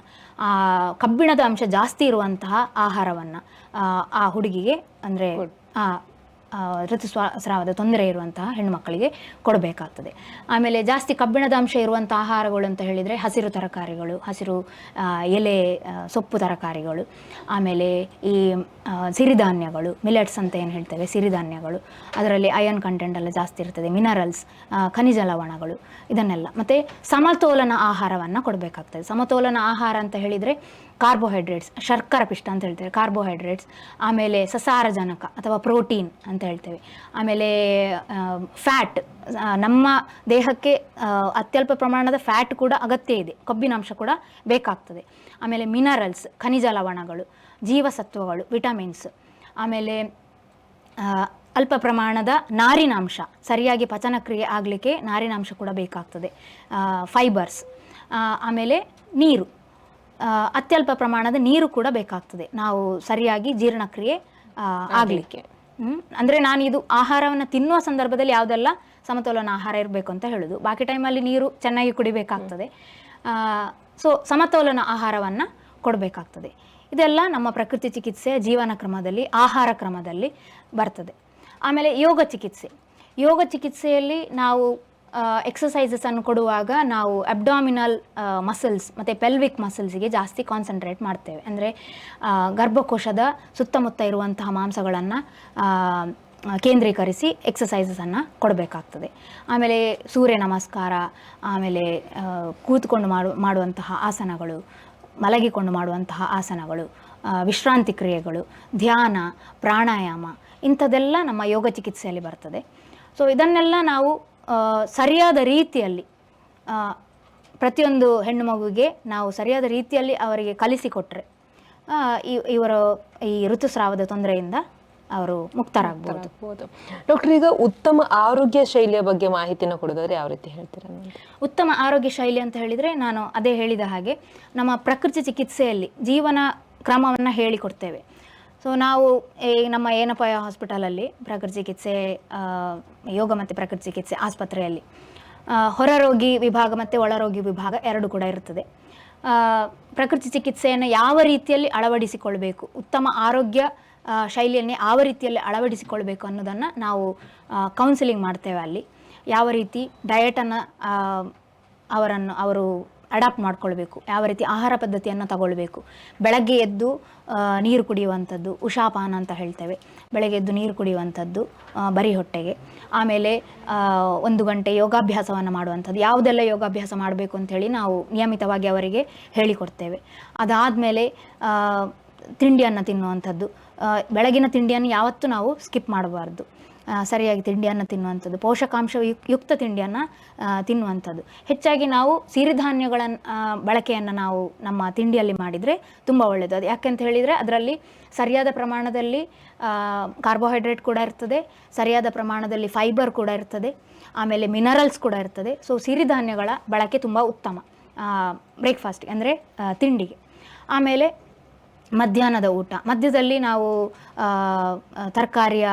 ಕಬ್ಬಿಣದ ಅಂಶ ಜಾಸ್ತಿ ಇರುವಂತಹ ಆಹಾರವನ್ನು ಆ ಹುಡುಗಿಗೆ ಅಂದರೆ ಆ, ಋತುಸ್ವಾ ಸ್ರಾವದ ತೊಂದರೆ ಇರುವಂತಹ ಹೆಣ್ಣುಮಕ್ಕಳಿಗೆ ಕೊಡಬೇಕಾಗ್ತದೆ. ಆಮೇಲೆ ಜಾಸ್ತಿ ಕಬ್ಬಿಣದ ಅಂಶ ಇರುವಂಥ ಆಹಾರಗಳು ಅಂತ ಹೇಳಿದರೆ ಹಸಿರು ತರಕಾರಿಗಳು ಹಸಿರು ಎಲೆ ಸೊಪ್ಪು ತರಕಾರಿಗಳು ಆಮೇಲೆ ಈ ಸಿರಿಧಾನ್ಯಗಳು ಮಿಲೆಟ್ಸ್ ಅಂತ ಏನು ಹೇಳ್ತೇವೆ ಸಿರಿಧಾನ್ಯಗಳು ಅದರಲ್ಲಿ ಅಯನ್ ಕಂಟೆಂಟ್ ಎಲ್ಲ ಜಾಸ್ತಿ ಇರ್ತದೆ ಮಿನರಲ್ಸ್ ಖನಿಜ ಲವಣಗಳು ಇದನ್ನೆಲ್ಲ. ಮತ್ತು ಸಮತೋಲನ ಆಹಾರವನ್ನು ಕೊಡಬೇಕಾಗ್ತದೆ. ಸಮತೋಲನ ಆಹಾರ ಅಂತ ಹೇಳಿದರೆ ಕಾರ್ಬೋಹೈಡ್ರೇಟ್ಸ್, ಶರ್ಕರ ಪಿಷ್ಟ ಅಂತ ಹೇಳ್ತೇವೆ, ಕಾರ್ಬೋಹೈಡ್ರೇಟ್ಸ್, ಆಮೇಲೆ ಸಸಾರಜನಕ ಅಥವಾ ಪ್ರೋಟೀನ್ ಅಂತ ಹೇಳ್ತೇವೆ. ಆಮೇಲೆ ಫ್ಯಾಟ್ ನಮ್ಮ ದೇಹಕ್ಕೆ ಅತ್ಯಲ್ಪ ಪ್ರಮಾಣದ ಫ್ಯಾಟ್ ಕೂಡ ಅಗತ್ಯ ಇದೆ, ಕೊಬ್ಬಿನಾಂಶ ಕೂಡ ಬೇಕಾಗ್ತದೆ. ಆಮೇಲೆ ಮಿನರಲ್ಸ್, ಖನಿಜ ಲವಣಗಳು, ಜೀವಸತ್ವಗಳು, ವಿಟಮಿನ್ಸ್, ಆಮೇಲೆ ಅಲ್ಪ ಪ್ರಮಾಣದ ನಾರಿನಾಂಶ, ಸರಿಯಾಗಿ ಪಚನಕ್ರಿಯೆ ಆಗಲಿಕ್ಕೆ ನಾರಿನಾಂಶ ಕೂಡ ಬೇಕಾಗ್ತದೆ. ಫೈಬರ್ಸ್ ಆಮೇಲೆ ನೀರು. ಅತ್ಯಲ್ಪ ಪ್ರಮಾಣದ ನೀರು ಕೂಡ ಬೇಕಾಗ್ತದೆ. ನಾವು ಸರಿಯಾಗಿ ಜೀರ್ಣಕ್ರಿಯೆ ಆಗಲಿಕ್ಕೆ. ಅಂದರೆ ನಾನು ಇದು ಆಹಾರವನ್ನು ತಿನ್ನುವ ಸಂದರ್ಭದಲ್ಲಿ ಯಾವುದೆಲ್ಲ ಸಮತೋಲನ ಆಹಾರ ಇರಬೇಕು ಅಂತ ಹೇಳೋದು. ಬಾಕಿ ಟೈಮಲ್ಲಿ ನೀರು ಚೆನ್ನಾಗಿ ಕುಡಿಬೇಕಾಗ್ತದೆ. ಸೊ ಸಮತೋಲನ ಆಹಾರವನ್ನು ಕೊಡಬೇಕಾಗ್ತದೆ. ಇದೆಲ್ಲ ನಮ್ಮ ಪ್ರಕೃತಿ ಚಿಕಿತ್ಸೆಯ ಜೀವನ ಕ್ರಮದಲ್ಲಿ ಆಹಾರ ಕ್ರಮದಲ್ಲಿ ಬರ್ತದೆ. ಆಮೇಲೆ ಯೋಗ ಚಿಕಿತ್ಸೆ. ಯೋಗ ಚಿಕಿತ್ಸೆಯಲ್ಲಿ ನಾವು ಎಕ್ಸಸೈಸಸ್ ಅನ್ನು ಕೊಡುವಾಗ ನಾವು ಅಬ್ಡಾಮಿನಲ್ ಮಸಲ್ಸ್ ಮತ್ತು ಪೆಲ್ವಿಕ್ ಮಸಲ್ಸಿಗೆ ಜಾಸ್ತಿ ಕಾನ್ಸಂಟ್ರೇಟ್ ಮಾಡ್ತೇವೆ. ಅಂದರೆ ಗರ್ಭಕೋಶದ ಸುತ್ತಮುತ್ತ ಇರುವಂತಹ ಮಾಂಸಗಳನ್ನು ಕೇಂದ್ರೀಕರಿಸಿ ಎಕ್ಸಸೈಸಸನ್ನು ಕೊಡಬೇಕಾಗ್ತದೆ. ಆಮೇಲೆ ಸೂರ್ಯ ನಮಸ್ಕಾರ, ಆಮೇಲೆ ಕೂತ್ಕೊಂಡು ಮಾಡು, ಮಾಡುವಂತಹ ಆಸನಗಳು, ಮಲಗಿಕೊಂಡು ಮಾಡುವಂತಹ ಆಸನಗಳು ವಿಶ್ರಾಂತಿ ಕ್ರಿಯೆಗಳು, ಧ್ಯಾನ, ಪ್ರಾಣಾಯಾಮ ಇಂಥದ್ದೆಲ್ಲ ನಮ್ಮ ಯೋಗ ಚಿಕಿತ್ಸೆಯಲ್ಲಿ ಬರ್ತದೆ. ಸೊ ಇದನ್ನೆಲ್ಲ ನಾವು ಸರಿಯಾದ ರೀತಿಯಲ್ಲಿ ಪ್ರತಿಯೊಂದು ಹೆಣ್ಣು ಮಗುವಿಗೆ ನಾವು ಸರಿಯಾದ ರೀತಿಯಲ್ಲಿ ಅವರಿಗೆ ಕಲಿಸಿಕೊಟ್ರೆ ಇವರು ಈ ಋತುಸ್ರಾವದ ತೊಂದರೆಯಿಂದ ಅವರು ಮುಕ್ತರಾಗಬಹುದು ಡಾಕ್ಟರ್ ಈಗ ಉತ್ತಮ ಆರೋಗ್ಯ ಶೈಲಿಯ ಬಗ್ಗೆ ಮಾಹಿತಿನ ಕೊಡೋದಾದ್ರೆ ಯಾವ ರೀತಿ ಹೇಳ್ತೀರಾ ಉತ್ತಮ ಆರೋಗ್ಯ ಶೈಲಿ ಅಂತ ಹೇಳಿದರೆ ನಾನು ಅದೇ ಹೇಳಿದ ಹಾಗೆ ನಮ್ಮ ಪ್ರಕೃತಿ ಚಿಕಿತ್ಸೆಯಲ್ಲಿ ಜೀವನ ಕ್ರಮವನ್ನು ಹೇಳಿಕೊಡ್ತೇವೆ. ಸೊ ನಾವು ನಮ್ಮ ಏನಪ್ಪ ಹಾಸ್ಪಿಟಲಲ್ಲಿ ಪ್ರಕೃತಿ ಚಿಕಿತ್ಸೆ ಯೋಗ ಮತ್ತು ಪ್ರಕೃತಿ ಚಿಕಿತ್ಸೆ ಆಸ್ಪತ್ರೆಯಲ್ಲಿ. ಹೊರರೋಗಿ ವಿಭಾಗ ಮತ್ತು ಒಳರೋಗಿ ವಿಭಾಗ ಎರಡು ಕೂಡ ಇರ್ತದೆ. ಪ್ರಕೃತಿ ಚಿಕಿತ್ಸೆಯನ್ನು ಯಾವ ರೀತಿಯಲ್ಲಿ ಅಳವಡಿಸಿಕೊಳ್ಬೇಕು, ಉತ್ತಮ ಆರೋಗ್ಯ ಶೈಲಿಯನ್ನೇ ಯಾವ ರೀತಿಯಲ್ಲಿ ಅಳವಡಿಸಿಕೊಳ್ಬೇಕು ಅನ್ನೋದನ್ನು ನಾವು ಕೌನ್ಸಿಲಿಂಗ್ ಮಾಡ್ತೇವೆ ಅಲ್ಲಿ. ಯಾವ ರೀತಿ ಡಯಟನ್ನು ಅವರನ್ನು, ಅವರು ಅಡಾಪ್ಟ್ ಮಾಡ್ಕೊಳ್ಬೇಕು. ಯಾವ ರೀತಿ ಆಹಾರ ಪದ್ಧತಿಯನ್ನು ತಗೊಳ್ಬೇಕು. ಬೆಳಗ್ಗೆ ಎದ್ದು ನೀರು ಕುಡಿಯುವಂಥದ್ದು, ಉಷಾಪಾನ ಅಂತ ಹೇಳ್ತೇವೆ. ಬೆಳಗ್ಗೆ ಎದ್ದು ನೀರು ಕುಡಿಯುವಂಥದ್ದು ಬರಿ ಹೊಟ್ಟೆಗೆ. ಆಮೇಲೆ ಒಂದು ಗಂಟೆ ಯೋಗಾಭ್ಯಾಸವನ್ನು ಮಾಡುವಂಥದ್ದು. ಯಾವುದೆಲ್ಲ ಯೋಗಾಭ್ಯಾಸ ಮಾಡಬೇಕು ಅಂಥೇಳಿ ನಾವು ನಿಯಮಿತವಾಗಿ ಅವರಿಗೆ ಹೇಳಿಕೊಡ್ತೇವೆ. ಅದಾದಮೇಲೆ ತಿಂಡಿಯನ್ನು ತಿನ್ನುವಂಥದ್ದು. ಬೆಳಗಿನ ತಿಂಡಿಯನ್ನು ಯಾವತ್ತೂ ನಾವು ಸ್ಕಿಪ್ ಮಾಡಬಾರ್ದು. ಸರಿಯಾಗಿ ತಿಂಡಿಯನ್ನು ತಿನ್ನುವಂಥದ್ದು ಪೋಷಕಾಂಶ ಯುಕ್- ಯುಕ್ತ ತಿಂಡಿಯನ್ನು ತಿನ್ನುವಂಥದ್ದು. ಹೆಚ್ಚಾಗಿ ನಾವು ಸಿರಿಧಾನ್ಯಗಳನ್ನು ಬಳಕೆಯನ್ನು ನಾವು ನಮ್ಮ ತಿಂಡಿಯಲ್ಲಿ ಮಾಡಿದರೆ ತುಂಬ ಒಳ್ಳೆಯದು ಅದು ಯಾಕೆಂತ ಹೇಳಿದರೆ ಅದರಲ್ಲಿ ಸರಿಯಾದ ಪ್ರಮಾಣದಲ್ಲಿ ಕಾರ್ಬೋಹೈಡ್ರೇಟ್ ಕೂಡ ಇರ್ತದೆ, ಸರಿಯಾದ ಪ್ರಮಾಣದಲ್ಲಿ ಫೈಬರ್ ಕೂಡ ಇರ್ತದೆ, ಆಮೇಲೆ ಮಿನರಲ್ಸ್ ಕೂಡ ಇರ್ತದೆ. ಸೊ ಸಿರಿಧಾನ್ಯಗಳ ಬಳಕೆ ತುಂಬ ಉತ್ತಮ ಬ್ರೇಕ್ಫಾಸ್ಟ್ ಅಂದರೆ ತಿಂಡಿಗೆ. ಆಮೇಲೆ ಮಧ್ಯಾಹ್ನದ ಊಟ. ಮಧ್ಯದಲ್ಲಿ ನಾವು ತರಕಾರಿಯ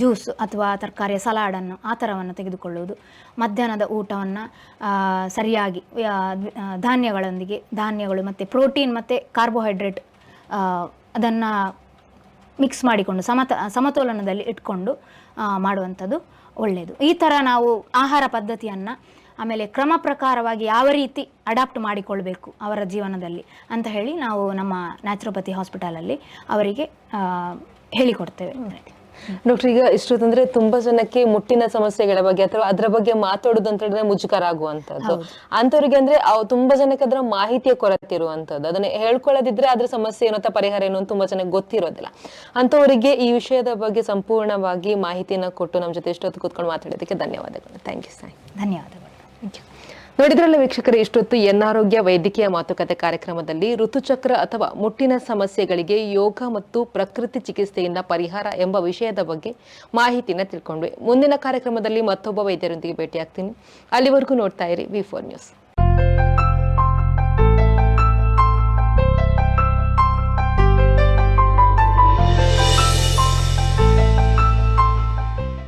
ಜ್ಯೂಸ್ ಅಥವಾ ತರಕಾರಿಯ ಸಲಾಡನ್ನು ಆ ಥರವನ್ನು ತೆಗೆದುಕೊಳ್ಳುವುದು. ಮಧ್ಯಾಹ್ನದ ಊಟವನ್ನು ಸರಿಯಾಗಿ ಧಾನ್ಯಗಳೊಂದಿಗೆ, ಧಾನ್ಯಗಳು ಮತ್ತು ಪ್ರೋಟೀನ್ ಮತ್ತು ಕಾರ್ಬೋಹೈಡ್ರೇಟ್ ಅದನ್ನು ಮಿಕ್ಸ್ ಮಾಡಿಕೊಂಡು ಸಮತ, ಸಮತೋಲನದಲ್ಲಿ ಇಟ್ಕೊಂಡು ಮಾಡುವಂಥದ್ದು ಒಳ್ಳೆಯದು. ಈ ಥರ ನಾವು ಆಹಾರ ಪದ್ಧತಿಯನ್ನು ಆಮೇಲೆ ಕ್ರಮ ಪ್ರಕಾರವಾಗಿ ಯಾವ ರೀತಿ ಅಡಾಪ್ಟ್ ಮಾಡಿಕೊಳ್ಬೇಕು ಅವರ ಜೀವನದಲ್ಲಿ ಅಂತ ಹೇಳಿ ನಾವು ನಮ್ಮ ನ್ಯಾಚುರೋಪತಿ ಹಾಸ್ಪಿಟಲಲ್ಲಿ ಅವರಿಗೆ ಹೇಳಿಕೊಡ್ತೇವೆ. ಡಾಕ್ಟರ್ ಈಗ ಇಷ್ಟೊತ್ತಂದ್ರೆ ತುಂಬಾ ಜನಕ್ಕೆ ಮುಟ್ಟಿನ ಸಮಸ್ಯೆಗಳ ಬಗ್ಗೆ ಅಥವಾ ಅದರ ಬಗ್ಗೆ ಮಾತಾಡೋದು ಅಂತ ಹೇಳಿದ್ರೆ ಮುಜುಗರ ಆಗುವಂತದ್ದು ಅಂತವ್ರಿಗೆ ಅಂದ್ರೆ ತುಂಬಾ ಜನಕ್ಕೆ ಅದರ ಮಾಹಿತಿಯ ಕೊರತೆ ಇರುವಂತದ್ದು ಅದನ್ನ ಹೇಳ್ಕೊಳ್ಳೋದಿದ್ರೆ ಅದ್ರ ಸಮಸ್ಯೆ ಏನು ಅಂತ ಪರಿಹಾರ ಏನು ಅಂತ ತುಂಬಾ ಜನಕ್ಕೆ ಗೊತ್ತಿರೋದಿಲ್ಲ. ಅಂತವರಿಗೆ ಈ ವಿಷಯದ ಬಗ್ಗೆ ಸಂಪೂರ್ಣವಾಗಿ ಮಾಹಿತಿನ ಕೊಟ್ಟು ನಮ್ಮ ಜೊತೆ ಇಷ್ಟೊತ್ತು ಕೂತ್ಕೊಂಡು ಮಾತಾಡೋದಕ್ಕೆ ಧನ್ಯವಾದಗಳು. ಥ್ಯಾಂಕ್ ಯು ಸಾಯಿ ಧನ್ಯವಾದಗಳು. ನೋಡಿದ್ರಲ್ಲ ವೀಕ್ಷಕರೇ, ಇಷ್ಟೊತ್ತು ಎನ್ನಾರೋಗ್ಯ ವೈದ್ಯಕೀಯ ಮಾತುಕತೆ ಕಾರ್ಯಕ್ರಮದಲ್ಲಿ ಋತುಚಕ್ರ ಅಥವಾ ಮುಟ್ಟಿನ ಸಮಸ್ಯೆಗಳಿಗೆ ಯೋಗ ಮತ್ತು ಪ್ರಕೃತಿ ಚಿಕಿತ್ಸೆಯಿಂದ ಪರಿಹಾರ ಎಂಬ ವಿಷಯದ ಬಗ್ಗೆ ಮಾಹಿತಿನ ತಿಳ್ಕೊಂಡ್ವಿ. ಮುಂದಿನ ಕಾರ್ಯಕ್ರಮದಲ್ಲಿ ಮತ್ತೊಬ್ಬ ವೈದ್ಯರೊಂದಿಗೆ ಭೇಟಿಯಾಗ್ತೀನಿ. ಅಲ್ಲಿವರೆಗೂ ನೋಡ್ತಾ ಇರಿ ವಿ ಫೋರ್ ನ್ಯೂಸ್